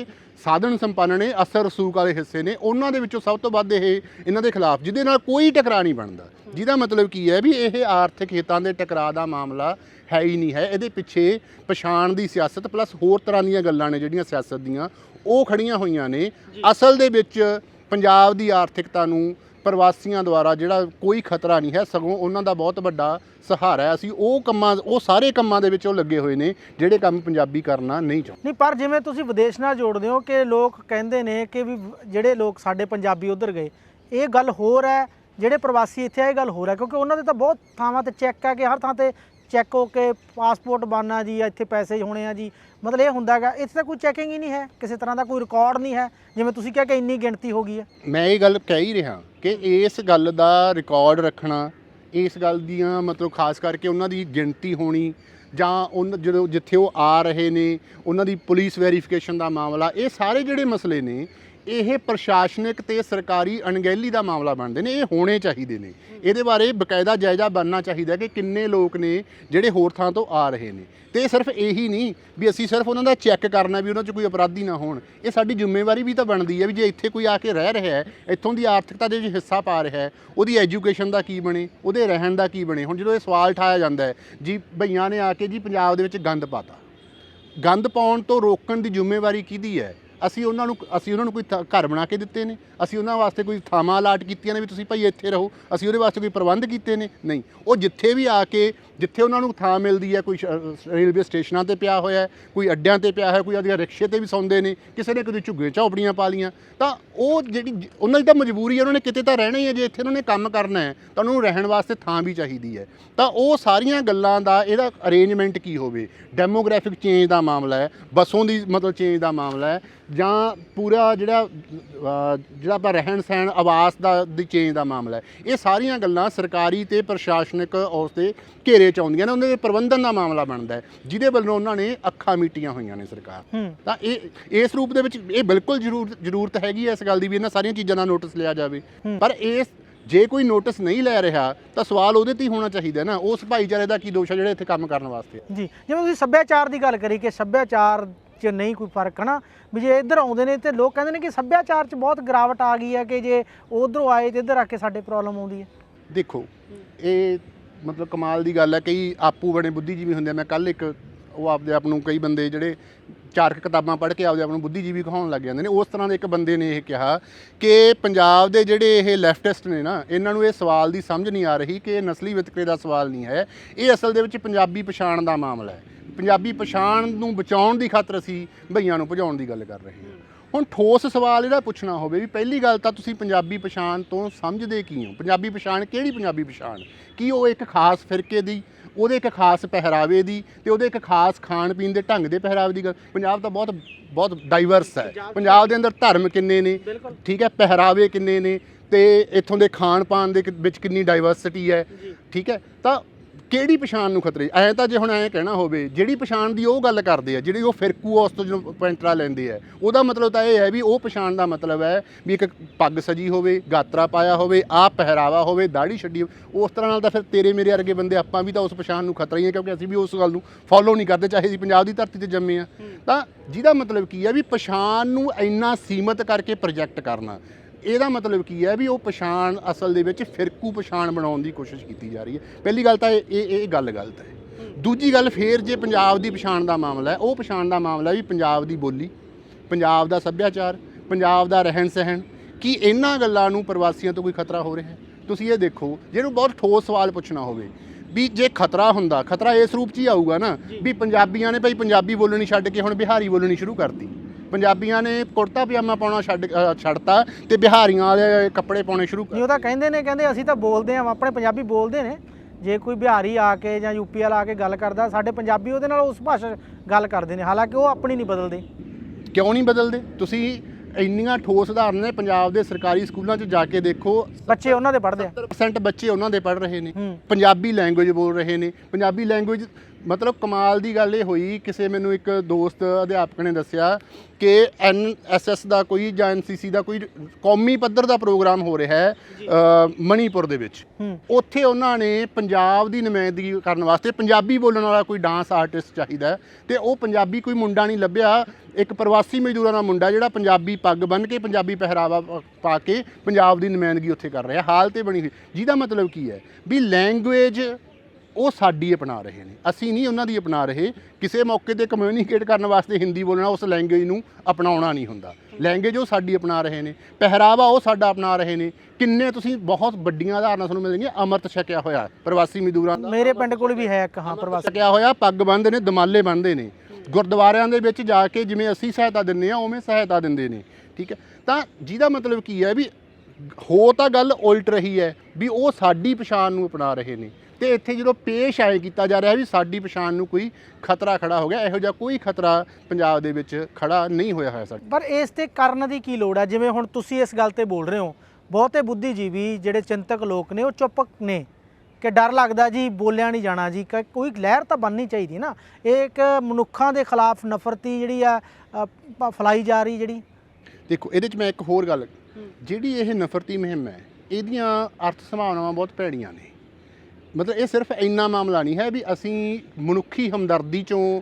[SPEAKER 2] ਸਾਧਨ ਸੰਪੰਨ ਨੇ ਅਸਰ ਰਸੂਕ ਵਾਲੇ ਹਿੱਸੇ ਨੇ ਉਹਨਾਂ ਦੇ ਵਿੱਚੋਂ ਸਭ ਤੋਂ ਵੱਧ ਇਹ ਇਹਨਾਂ ਦੇ ਖਿਲਾਫ ਜਿਹਦੇ ਨਾਲ ਕੋਈ ਟਕਰਾਅ ਨਹੀਂ ਬਣਦਾ। ਜਿਹਦਾ ਮਤਲਬ ਕੀ ਹੈ ਵੀ ਇਹ ਆਰਥਿਕ ਹਿੱਤਾਂ ਦੇ ਟਕਰਾਅ ਦਾ ਮਾਮਲਾ ਹੈ ਹੀ ਨਹੀਂ ਹੈ। ਇਹਦੇ ਪਿੱਛੇ ਪਛਾਣ ਦੀ ਸਿਆਸਤ ਪਲੱਸ ਹੋਰ ਤਰ੍ਹਾਂ ਦੀਆਂ ਗੱਲਾਂ ਨੇ ਜਿਹੜੀਆਂ ਸਿਆਸਤ ਦੀਆਂ ਉਹ ਖੜੀਆਂ ਹੋਈਆਂ ਨੇ। ਅਸਲ ਦੇ ਵਿੱਚ ਪੰਜਾਬ ਦੀ ਆਰਥਿਕਤਾ ਨੂੰ ਪ੍ਰਵਾਸੀਆਂ ਦੁਆਰਾ ਜਿਹੜਾ ਕੋਈ ਖਤਰਾ ਨਹੀਂ ਹੈ, ਸਗੋਂ ਉਹਨਾਂ ਦਾ ਬਹੁਤ ਵੱਡਾ ਸਹਾਰਾ ਹੈ। ਅਸੀਂ ਉਹ ਕੰਮਾਂ, ਉਹ ਸਾਰੇ ਕੰਮਾਂ ਦੇ ਵਿੱਚ ਉਹ ਲੱਗੇ ਹੋਏ ਨੇ, ਜਿਹੜੇ ਕੰਮ ਪੰਜਾਬੀ ਕਰਨਾ ਨਹੀਂ ਚਾਹੁੰਦੇ।
[SPEAKER 1] ਨਹੀਂ, ਪਰ ਜਿਵੇਂ ਤੁਸੀਂ ਵਿਦੇਸ਼ ਨਾਲ ਜੋੜਦੇ ਹੋ ਕਿ ਲੋਕ ਕਹਿੰਦੇ ਨੇ ਕਿ ਵੀ ਜਿਹੜੇ ਲੋਕ ਸਾਡੇ ਪੰਜਾਬੀ ਉਧਰ ਗਏ, ਇਹ ਗੱਲ ਹੋਰ ਹੈ, ਜਿਹੜੇ ਪ੍ਰਵਾਸੀ ਇੱਥੇ ਆਏ ਗੱਲ ਹੋਰ ਹੈ, ਕਿਉਂਕਿ ਉਹਨਾਂ ਦੇ ਤਾਂ ਬਹੁਤ ਥਾਵਾਂ ਤੇ ਚੈੱਕ ਹੈ ਕਿ ਹਰ ਥਾਂ ਤੇ ਚੈੱਕ ਹੋ ਕੇ ਪਾਸਪੋਰਟ ਬਣਨਾ ਜੀ, ਇੱਥੇ ਪੈਸੇ ਹੋਣੇ ਆ ਜੀ। ਮਤਲਬ ਇਹ ਹੁੰਦਾ ਹੈਗਾ ਇੱਥੇ ਤਾਂ ਕੋਈ ਚੈਕਿੰਗ ਹੀ ਨਹੀਂ ਹੈ, ਕਿਸੇ ਤਰ੍ਹਾਂ ਦਾ ਕੋਈ ਰਿਕਾਰਡ ਨਹੀਂ ਹੈ, ਜਿਵੇਂ ਤੁਸੀਂ ਕਿਹਾ ਕਿ ਇੰਨੀ ਗਿਣਤੀ ਹੋ ਗਈ ਹੈ।
[SPEAKER 2] ਮੈਂ ਇਹ ਗੱਲ ਕਹਿ ਹੀ ਰਿਹਾ ਕਿ ਇਸ ਗੱਲ ਦਾ ਰਿਕਾਰਡ ਰੱਖਣਾ, ਇਸ ਗੱਲ ਦੀਆਂ ਮਤਲਬ ਖਾਸ ਕਰਕੇ ਉਹਨਾਂ ਦੀ ਗਿਣਤੀ ਹੋਣੀ, ਜਾਂ ਉਹਨਾਂ ਜਦੋਂ ਜਿੱਥੇ ਉਹ ਆ ਰਹੇ ਨੇ, ਉਹਨਾਂ ਦੀ ਪੁਲਿਸ ਵੈਰੀਫਿਕੇਸ਼ਨ ਦਾ ਮਾਮਲਾ, ਇਹ ਸਾਰੇ ਜਿਹੜੇ ਮਸਲੇ ਨੇ ਇਹ ਪ੍ਰਸ਼ਾਸਨਿਕ ਤੇ ਸਰਕਾਰੀ ਅਣਗਹਿਲੀ ਦਾ ਮਾਮਲਾ ਬਣਦੇ ਨੇ, ਇਹ ਹੋਣੇ ਚਾਹੀਦੇ ਨੇ। ਇਹਦੇ ਬਾਰੇ ਬਕਾਇਦਾ ਜਾਇਜ਼ਾ ਬਣਨਾ ਚਾਹੀਦਾ ਕਿ ਕਿੰਨੇ ਲੋਕ ਨੇ ਜਿਹੜੇ ਹੋਰ ਥਾਂ ਤੋਂ ਆ ਰਹੇ ਨੇ। ਤੇ ਇਹ ਸਿਰਫ ਇਹੀ ਨਹੀਂ ਵੀ ਅਸੀਂ ਸਿਰਫ ਉਹਨਾਂ ਦਾ ਚੈੱਕ ਕਰਨਾ ਵੀ ਉਹਨਾਂ 'ਚ ਕੋਈ ਅਪਰਾਧੀ ਨਾ ਹੋਣ। ਇਹ ਸਾਡੀ ਜ਼ਿੰਮੇਵਾਰੀ ਵੀ ਤਾਂ ਬਣਦੀ ਹੈ ਵੀ ਜੇ ਇੱਥੇ ਕੋਈ ਆ ਕੇ ਰਹਿ ਰਿਹਾ ਹੈ, ਇੱਥੋਂ ਦੀ ਆਰਥਿਕਤਾ ਦੇ ਵਿੱਚ ਹਿੱਸਾ ਪਾ ਰਿਹਾ ਹੈ, ਉਹਦੀ ਐਜੂਕੇਸ਼ਨ ਦਾ ਕੀ ਬਣੇ, ਉਹਦੇ ਰਹਿਣ ਦਾ ਕੀ ਬਣੇ। ਹੁਣ ਜਦੋਂ ਇਹ ਸਵਾਲ ਉਠਾਇਆ ਜਾਂਦਾ ਹੈ, ਜੀ ਭਈਆਂ ਨੇ ਆ ਕੇ ਜੀ ਪੰਜਾਬ ਦੇ ਵਿੱਚ ਗੰਦ ਪਾਤਾ। ਗੰਦ ਪਾਉਣ ਤੋਂ ਰੋਕਣ ਦੀ ਜ਼ਿੰਮੇਵਾਰੀ ਕਿਹਦੀ ਹੈ? ਅਸੀਂ ਉਹਨਾਂ ਨੂੰ ਅਸੀਂ ਉਹਨਾਂ ਨੂੰ ਕੋਈ ਥਾਂ- ਘਰ ਬਣਾ ਕੇ ਦਿੱਤੇ ਨੇ। ਅਸੀਂ ਉਹਨਾਂ ਵਾਸਤੇ ਕੋਈ ਥਾਵਾਂ ਅਲਾਟ ਕੀਤੀਆਂ ਨੇ ਵੀ ਤੁਸੀਂ ਭਾਈ ਇੱਥੇ ਰਹੋ। ਅਸੀਂ ਉਹਦੇ ਵਾਸਤੇ ਕੋਈ ਪ੍ਰਬੰਧ ਕੀਤੇ ਨੇ? ਨਹੀਂ। ਉਹ ਜਿੱਥੇ ਵੀ ਆ ਕੇ, ਜਿੱਥੇ ਉਹਨਾਂ ਨੂੰ ਥਾਂ ਮਿਲਦੀ ਹੈ, ਕੋਈ ਸ਼- ਰੇਲਵੇ ਸਟੇਸ਼ਨਾਂ ਤੇ ਪਿਆ ਹੋਇਆ ਹੈ, ਕੋਈ ਅੱਡਿਆਂ ਤੇ ਪਿਆ ਹੋਇਆ, ਕੋਈ ਉਹਦੀਆਂ ਰਿਕਸ਼ੇ ਤੇ ਵੀ ਸੌਂਦੇ ਨੇ, ਕਿਸੇ ਨੇ ਕਦੇ ਝੁੱਗੇ ਝੌਪੜੀਆਂ ਪਾ ਲੀਆਂ ਤਾਂ ਉਹ ਜਿਹੜੀ ਜ- ਉਹਨਾਂ ਦੀ ਤਾਂ ਮਜਬੂਰੀ ਹੈ, ਉਹਨਾਂ ਨੇ ਕਿਤੇ ਤਾਂ ਰਹਿਣਾ ਹੀ ਹੈ, ਜੇ ਇੱਥੇ ਉਹਨਾਂ ਨੇ ਕੰਮ ਕਰਨਾ ਹੈ, ਤਾਂ ਉਹਨਾਂ ਨੂੰ ਰਹਿਣ ਵਾਸਤੇ ਥਾਂ ਵੀ ਚਾਹੀਦੀ ਹੈ। ਤਾਂ ਉਹ ਸਾਰੀਆਂ ਗੱਲਾਂ ਦਾ ਇਹਦਾ ਅਰੇਂਜਮੈਂਟ ਕੀ ਹੋਵੇ? ਡੈਮੋਗ੍ਰਾਫਿਕ ਚੇਂਜ ਦਾ ਮਾਮਲਾ ਹੈ, ਬੱਸੋਂ ਦੀ ਮਤਲਬ ਚੇਂਜ ਦਾ ਮਾਮਲਾ ਹੈ ਜਾਂ ਪੂਰਾ ਜਿਹੜਾ ਜਿਹੜਾ ਆਪਾਂ ਰਹਿਣ ਸਹਿਣ ਆਵਾਸ ਦਾ ਦੀ ਚੇਂਜ ਦਾ ਮਾਮਲਾ ਹੈ। ਇਹ ਸਾਰੀਆਂ ਗੱਲਾਂ ਸਰਕਾਰੀ ਤੇ ਪ੍ਰਸ਼ਾਸਨਿਕ ਉਸ ਦੇ ਘੇਰੇ ਚ ਆਉਂਦੀਆਂ ਨੇ ਉਹਨਾਂ ਦੇ ਪ੍ਰਬੰਧਨ ਦਾ ਮਾਮਲਾ ਬਣਦਾ ਹੈ ਜਿਹਦੇ ਵੱਲੋਂ ਉਹਨਾਂ ਨੇ ਅੱਖਾਂ ਮੀਟੀਆਂ ਹੋਈਆਂ ਨੇ ਸਰਕਾਰ। ਤਾਂ ਇਹ ਇਸ ਰੂਪ ਦੇ ਵਿੱਚ ਇਹ ਬਿਲਕੁਲ ਜ਼ਰੂਰ ਜ਼ਰੂਰਤ ਹੈਗੀ ਹੈ ਇਸ ਗੱਲ ਦੀ ਵੀ ਇਹਨਾਂ ਸਾਰੀਆਂ ਚੀਜ਼ਾਂ ਦਾ ਨੋਟਿਸ ਲਿਆ ਜਾਵੇ। ਪਰ ਇਸ ਜੇ ਕੋਈ ਨੋਟਿਸ ਨਹੀਂ ਲੈ ਰਿਹਾ ਤਾਂ ਸਵਾਲ ਉਹਦੇ ਤੇ ਹੀ ਹੋਣਾ ਚਾਹੀਦਾ ਨਾ ਉਸ ਭਾਈਚਾਰੇ ਦਾ ਕੀ ਦੋਸ਼ ਹੈ ਜਿਹੜੇ ਇੱਥੇ ਕੰਮ ਕਰਨ ਵਾਸਤੇ
[SPEAKER 1] ਜੀ ਜਿਵੇਂ ਤੁਸੀਂ ਸੱਭਿਆਚਾਰ ਦੀ ਗੱਲ ਕਰੀ ਕਿ ਸੱਭਿਆਚਾਰ 'ਚ ਨਹੀਂ ਕੋਈ ਫ਼ਰਕ, ਹਨਾ? ਵੀ ਜੇ ਇੱਧਰ ਆਉਂਦੇ ਨੇ ਤੇ ਲੋਕ ਕਹਿੰਦੇ ਨੇ ਕਿ ਸੱਭਿਆਚਾਰ 'ਚ ਬਹੁਤ ਗਿਰਾਵਟ ਆ ਗਈ ਹੈ ਕਿ ਜੇ ਉਧਰੋਂ ਆਏ ਤੇ ਇੱਧਰ ਆ ਕੇ ਸਾਡੇ ਪ੍ਰੋਬਲਮ ਆਉਂਦੀ ਹੈ।
[SPEAKER 2] ਦੇਖੋ, ਇਹ ਮਤਲਬ ਕਮਾਲ ਦੀ ਗੱਲ ਹੈ, ਕਈ ਆਪੂ ਬਣੇ ਬੁੱਧੀਜੀਵੀ ਹੁੰਦੇ ਆ। ਮੈਂ ਕੱਲ ਇੱਕ, ਉਹ ਆਪਦੇ ਆਪ ਨੂੰ ਕਈ ਬੰਦੇ ਜਿਹੜੇ ਚਾਰ ਕਿਤਾਬਾਂ ਪੜ੍ਹ ਕੇ ਆਪਦੇ ਆਪ ਨੂੰ ਬੁੱਧੀਜੀਵੀ ਕਹਾਉਣ ਲੱਗ ਜਾਂਦੇ ਨੇ। ਉਸ ਤਰ੍ਹਾਂ ਦੇ ਇੱਕ ਬੰਦੇ ਨੇ ਇਹ ਕਿਹਾ ਕਿ ਪੰਜਾਬ ਦੇ ਜਿਹੜੇ ਇਹ ਲੈਫਟਿਸਟ ਨੇ ਨਾ, ਇਹਨਾਂ ਨੂੰ ਇਹ ਸਵਾਲ ਦੀ ਸਮਝ ਨਹੀਂ ਆ ਰਹੀ ਕਿ ਇਹ ਨਸਲੀ ਵਿਤਕਰੇ ਦਾ ਸਵਾਲ ਨਹੀਂ ਹੈ। ਇਹ ਅਸਲ ਦੇ ਵਿੱਚ ਪੰਜਾਬੀ ਪਛਾਣ ਦਾ ਮਾਮਲਾ ਹੈ। ਪੰਜਾਬੀ ਪਛਾਣ ਨੂੰ ਬਚਾਉਣ ਦੀ ਖਾਤਰ ਅਸੀਂ ਭਈਆਂ ਨੂੰ ਭਜਾਉਣ ਦੀ ਗੱਲ ਕਰ ਰਹੇ ਹਾਂ। ਹੁਣ ਠੋਸ ਸਵਾਲ ਇਹਦਾ ਪੁੱਛਣਾ ਹੋਵੇ ਵੀ ਪਹਿਲੀ ਗੱਲ ਤਾਂ ਤੁਸੀਂ ਪੰਜਾਬੀ ਪਛਾਣ ਤੋਂ ਸਮਝਦੇ ਕੀ ਹੋ? ਪੰਜਾਬੀ ਪਛਾਣ ਕਿਹੜੀ ਪੰਜਾਬੀ ਪਛਾਣ? ਕੀ ਉਹ ਇੱਕ ਖਾਸ ਫਿਰਕੇ ਦੀ ਉਹਦੇ ਇੱਕ ਖਾਸ ਪਹਿਰਾਵੇ ਦੀ ਤੇ ਉਹਦੇ ਇੱਕ ਖਾਸ ਖਾਣ ਪੀਣ ਦੇ ਢੰਗ ਦੇ ਪਹਿਰਾਵੇ ਦੀ ਗੱਲ। ਪੰਜਾਬ ਤਾਂ ਬਹੁਤ ਬਹੁਤ ਡਾਈਵਰਸ ਹੈ। ਪੰਜਾਬ ਦੇ ਅੰਦਰ ਧਰਮ ਕਿੰਨੇ ਨੇ? ਠੀਕ ਹੈ ਪਹਿਰਾਵੇ ਕਿੰਨੇ ਨੇ? ਤੇ ਇੱਥੋਂ ਦੇ ਖਾਣ ਪਾਣ ਦੇ ਵਿੱਚ ਕਿੰਨੀ ਡਾਈਵਰਸਿਟੀ ਹੈ? ਠੀਕ ਹੈ ਤਾਂ ਕਿਹੜੀ ਪਛਾਣ ਨੂੰ ਖਤਰੇ ਐ ਤਾਂ ਜੇ ਹੁਣ ਐ ਕਹਿਣਾ ਹੋਵੇ ਜਿਹੜੀ ਪਛਾਣ ਦੀ ਉਹ ਗੱਲ ਕਰਦੇ ਆ ਜਿਹੜੀ ਉਹ ਫਿਰਕੂ ਉਸ ਤੋਂ ਜਦੋਂ ਪੈਂਟਰਾ ਲੈਂਦੇ ਆ ਉਹਦਾ ਮਤਲਬ ਤਾਂ ਇਹ ਹੈ ਵੀ ਉਹ ਪਛਾਣ ਦਾ ਮਤਲਬ ਹੈ ਵੀ ਇੱਕ ਪੱਗ ਸਜੀ ਹੋਵੇ ਗਾਤਰਾ ਪਾਇਆ ਹੋਵੇ ਆਹ ਪਹਿਰਾਵਾ ਹੋਵੇ ਦਾੜੀ ਛੱਡੀ ਹੋਵੇ। ਉਸ ਤਰ੍ਹਾਂ ਨਾਲ ਤਾਂ ਫਿਰ ਤੇਰੇ ਮੇਰੇ ਵਰਗੇ ਬੰਦੇ ਆਪਾਂ ਵੀ ਤਾਂ ਉਸ ਪਛਾਣ ਨੂੰ ਖਤਰਾ ਹੀ ਹੈ ਕਿਉਂਕਿ ਅਸੀਂ ਵੀ ਉਸ ਗੱਲ ਨੂੰ ਫੋਲੋ ਨਹੀਂ ਕਰਦੇ ਚਾਹੇ ਅਸੀਂ ਪੰਜਾਬ ਦੀ ਧਰਤੀ ਤੇ ਜੰਮੇ ਆ ਤਾਂ ਜਿਹਦਾ ਮਤਲਬ ਕੀ ਹੈ ਵੀ ਪਛਾਣ ਨੂੰ ਇੰਨਾ ਸੀਮਤ ਕਰਕੇ ਪ੍ਰੋਜੈਕਟ ਕਰਨਾ ਇਹਦਾ ਮਤਲਬ ਕੀ ਹੈ ਵੀ ਉਹ ਪਛਾਣ ਅਸਲ ਦੇ ਵਿੱਚ ਫਿਰਕੂ ਪਛਾਣ ਬਣਾਉਣ ਦੀ ਕੋਸ਼ਿਸ਼ ਕੀਤੀ ਜਾ ਰਹੀ ਹੈ। ਪਹਿਲੀ ਗੱਲ ਤਾਂ ਇਹ ਇਹ ਇਹ ਗੱਲ ਗਲਤ ਹੈ। ਦੂਜੀ ਗੱਲ ਫੇਰ ਜੇ ਪੰਜਾਬ ਦੀ ਪਛਾਣ ਦਾ ਮਾਮਲਾ ਹੈ, ਉਹ ਪਛਾਣ ਦਾ ਮਾਮਲਾ ਵੀ ਪੰਜਾਬ ਦੀ ਬੋਲੀ, ਪੰਜਾਬ ਦਾ ਸੱਭਿਆਚਾਰ, ਪੰਜਾਬ ਦਾ ਰਹਿਣ ਸਹਿਣ, ਕੀ ਇਹਨਾਂ ਗੱਲਾਂ ਨੂੰ ਪ੍ਰਵਾਸੀਆਂ ਤੋਂ ਕੋਈ ਖਤਰਾ ਹੋ ਰਿਹਾ ਹੈ? ਤੁਸੀਂ ਇਹ ਦੇਖੋ, ਜਿਹਨੂੰ ਬਹੁਤ ਠੋਸ ਸਵਾਲ ਪੁੱਛਣਾ ਹੋਵੇ, ਵੀ ਜੇ ਖਤਰਾ ਹੁੰਦਾ, ਖਤਰਾ ਇਸ ਰੂਪ 'ਚ ਹੀ ਆਊਗਾ ਨਾ, ਵੀ ਪੰਜਾਬੀਆਂ ਨੇ ਭਾਈ ਪੰਜਾਬੀ ਬੋਲਣੀ ਛੱਡ ਕੇ ਹੁਣ ਬਿਹਾਰੀ ਬੋਲਣੀ ਸ਼ੁਰੂ ਕਰਤੀ। ਪੰਜਾਬੀਆਂ ਨੇ ਕੁੜਤਾ ਪਜਾਮਾ ਪਾਉਣਾ ਛੱਡ ਅ, ਛੱਡਤਾ ਤੇ ਬਿਹਾਰੀਆਂ ਵਾਲੇ ਕੱਪੜੇ ਪਾਉਣੇ ਸ਼ੁਰੂ ਕਰ
[SPEAKER 1] ਨਹੀਂ ਉਹ ਤਾਂ ਕਹਿੰਦੇ ਨੇ ਕਹਿੰਦੇ ਅਸੀਂ ਤਾਂ ਬੋਲਦੇ ਹਾਂ ਆਪਣੇ ਪੰਜਾਬੀ ਬੋਲਦੇ ਨੇ। ਜੇ ਕੋਈ ਬਿਹਾਰੀ ਆ ਕੇ ਜਾਂ ਯੂਪੀ ਵਾਲਾ ਆ ਕੇ ਗੱਲ ਕਰਦਾ ਸਾਡੇ ਪੰਜਾਬੀ ਉਹਦੇ ਨਾਲ ਉਸ ਭਾਸ਼ਾ 'ਚ ਗੱਲ ਕਰਦੇ ਨੇ ਹਾਲਾਂਕਿ ਉਹ ਆਪਣੀ ਨਹੀਂ ਬਦਲਦੇ।
[SPEAKER 2] ਕਿਉਂ ਨਹੀਂ ਬਦਲਦੇ? ਤੁਸੀਂ ਇੰਨੀਆਂ ਠੋਸ ਉਦਾਹਰਨ ਨੇ ਪੰਜਾਬ ਦੇ ਸਰਕਾਰੀ ਸਕੂਲਾਂ 'ਚ ਜਾ ਕੇ ਦੇਖੋ।
[SPEAKER 1] ਬੱਚੇ ਉਹਨਾਂ ਦੇ ਪੜ੍ਹਦੇ ਆ।
[SPEAKER 2] 70% ਬੱਚੇ ਉਹਨਾਂ ਦੇ ਪੜ੍ਹ ਰਹੇ ਨੇ।
[SPEAKER 1] ਹੂੰ।
[SPEAKER 2] ਪੰਜਾਬੀ ਲੈਂਗੁਏਜ ਬੋਲ ਰਹੇ ਨੇ। ਪੰਜਾਬੀ ਲੈਂਗੁਏਜ ਮਤਲਬ ਕਮਾਲ ਦੀ ਗੱਲ ਇਹ ਹੋਈ ਕਿਸੇ ਮੈਨੂੰ ਇੱਕ ਦੋਸਤ ਅਧਿਆਪਕ ਨੇ ਦੱਸਿਆ ਕਿ ਐਨਐਸਐਸ ਦਾ ਕੋਈ ਜਾਂ ਐਨਸੀਸੀ ਦਾ ਕੋਈ ਕੌਮੀ ਪੱਧਰ ਦਾ ਪ੍ਰੋਗਰਾਮ ਹੋ ਰਿਹਾ ਹੈ ਮਣੀਪੁਰ ਦੇ ਵਿੱਚ। ਉੱਥੇ ਉਹਨਾਂ ਨੇ ਪੰਜਾਬ ਦੀ ਨੁਮਾਇੰਦਗੀ ਕਰਨ ਵਾਸਤੇ ਪੰਜਾਬੀ ਬੋਲਣ ਵਾਲਾ ਕੋਈ ਡਾਂਸ ਆਰਟਿਸਟ ਚਾਹੀਦਾ ਤੇ ਉਹ ਪੰਜਾਬੀ ਕੋਈ ਮੁੰਡਾ ਨਹੀਂ ਲੱਭਿਆ। ਇੱਕ ਪ੍ਰਵਾਸੀ ਮਜ਼ਦੂਰਾਂ ਦਾ ਮੁੰਡਾ ਜਿਹੜਾ ਪੰਜਾਬੀ ਪੱਗ ਬੰਨ੍ਹ ਕੇ ਪੰਜਾਬੀ ਪਹਿਰਾਵਾ ਪਾ ਕੇ ਪੰਜਾਬ ਦੀ ਨੁਮਾਇੰਦਗੀ ਉੱਥੇ ਕਰ ਰਿਹਾ। ਹਾਲ ਤੇ ਬਣੀ ਹੋਈ। ਜਿਹਦਾ ਮਤਲਬ ਕੀ ਹੈ ਵੀ ਲੈਂਗੁਏਜ ਉਹ ਸਾਡੀ ਅਪਣਾ ਰਹੇ ਨੇ। ਅਸੀਂ ਨਹੀਂ ਉਹਨਾਂ ਦੀ ਅਪਣਾ ਰਹੇ। ਕਿਸੇ ਮੌਕੇ ਤੇ ਕਮਿਊਨੀਕੇਟ ਕਰਨ ਵਾਸਤੇ ਹਿੰਦੀ ਬੋਲਣਾ ਉਸ ਲੈਂਗੁਏਜ ਨੂੰ ਅਪਣਾਉਣਾ ਨਹੀਂ ਹੁੰਦਾ। ਲੈਂਗੁਏਜ ਉਹ ਸਾਡੀ ਅਪਣਾ ਰਹੇ ਨੇ। ਪਹਿਰਾਵਾ ਉਹ ਸਾਡਾ ਅਪਣਾ ਰਹੇ ਨੇ। ਕਿੰਨੇ ਤੁਸੀਂ ਬਹੁਤ ਵੱਡੀਆਂ ਉਦਾਹਰਨਾਂ ਤੁਹਾਨੂੰ ਮਿਲਣਗੀਆਂ। ਅੰਮ੍ਰਿਤ ਛਕਿਆ ਹੋਇਆ ਪ੍ਰਵਾਸੀ ਮਜ਼ਦੂਰਾਂ ਦਾ।
[SPEAKER 1] ਮੇਰੇ ਪਿੰਡ ਕੋਲ ਵੀ ਹੈ ਇੱਕ ਹਾਂ ਪ੍ਰਵਾਸੀ।
[SPEAKER 2] ਛਕਿਆ ਹੋਇਆ ਪੱਗ ਬੰਨ੍ਹਦੇ ਨੇ ਦਮਾਲੇ ਬੰਨ੍ਹਦੇ ਨੇ। ਗੁਰਦੁਆਰਿਆਂ ਦੇ ਵਿੱਚ ਜਾ ਕੇ ਜਿਵੇਂ ਅਸੀਂ ਸਹਾਇਤਾ ਦਿੰਦੇ ਆ ਉਵੇਂ ਸਹਾਇਤਾ ਦਿੰਦੇ ਨੇ। ਠੀਕ ਹੈ? ਤਾਂ ਜਿਹਦਾ ਮਤਲਬ ਕੀ ਹੈ ਵੀ ਹੋ ਤਾਂ ਗੱਲ ਉਲਟ ਰਹੀ ਹੈ ਵੀ ਉਹ ਸਾਡੀ ਪਛਾਣ ਨੂੰ ਅਪਣਾ ਰਹੇ ਨੇ। ਤੇ ਇੱਥੇ ਜਦੋਂ ਪੇਸ਼ ਆਏ ਕੀਤਾ ਜਾ ਰਿਹਾ ਵੀ ਸਾਡੀ ਪਛਾਣ ਨੂੰ ਕੋਈ ਖਤਰਾ ਖੜਾ ਹੋ ਗਿਆ ਇਹੋ ਜਿਹਾ ਕੋਈ ਖਤਰਾ ਪੰਜਾਬ ਦੇ ਵਿੱਚ ਖੜਾ ਨਹੀਂ ਹੋਇਆ ਹੋਇਆ ਸਾਡਾ
[SPEAKER 1] ਪਰ ਇਸ ਤੇ ਕਰਨ ਦੀ ਕੀ ਲੋੜ ਹੈ? ਜਿਵੇਂ ਹੁਣ ਤੁਸੀਂ ਇਸ ਗੱਲ ਤੇ ਬੋਲ ਰਹੇ ਹੋ ਬਹੁਤੇ ਬੁੱਧੀਜੀਵੀ ਜਿਹੜੇ ਚਿੰਤਕ ਲੋਕ ਨੇ ਉਹ ਚੁੱਪ ਨੇ ਕਿ ਡਰ ਲੱਗਦਾ ਜੀ ਬੋਲਿਆ ਨਹੀਂ ਜਾਣਾ ਜੀ ਕੋਈ ਲਹਿਰ ਤਾਂ ਬਣਨੀ ਚਾਹੀਦੀ ਨਾ। ਇਹ ਇੱਕ ਮਨੁੱਖਾਂ ਦੇ ਖਿਲਾਫ ਨਫ਼ਰਤੀ ਜਿਹੜੀ ਆ ਫੈਲਾਈ ਜਾ ਰਹੀ ਜਿਹੜੀ।
[SPEAKER 2] ਦੇਖੋ ਇਹਦੇ 'ਚ ਮੈਂ ਇੱਕ ਹੋਰ ਗੱਲ ਜਿਹੜੀ ਇਹ ਨਫ਼ਰਤੀ ਮੁਹਿੰਮ ਹੈ ਇਹਦੀਆਂ ਅਰਥ ਸੰਭਾਵਨਾਵਾਂ ਬਹੁਤ ਭੈੜੀਆਂ ਨੇ। ਮਤਲਬ ਇਹ ਸਿਰਫ ਇੰਨਾ ਮਾਮਲਾ ਨਹੀਂ ਹੈ ਵੀ ਅਸੀਂ ਮਨੁੱਖੀ ਹਮਦਰਦੀ ਚੋਂ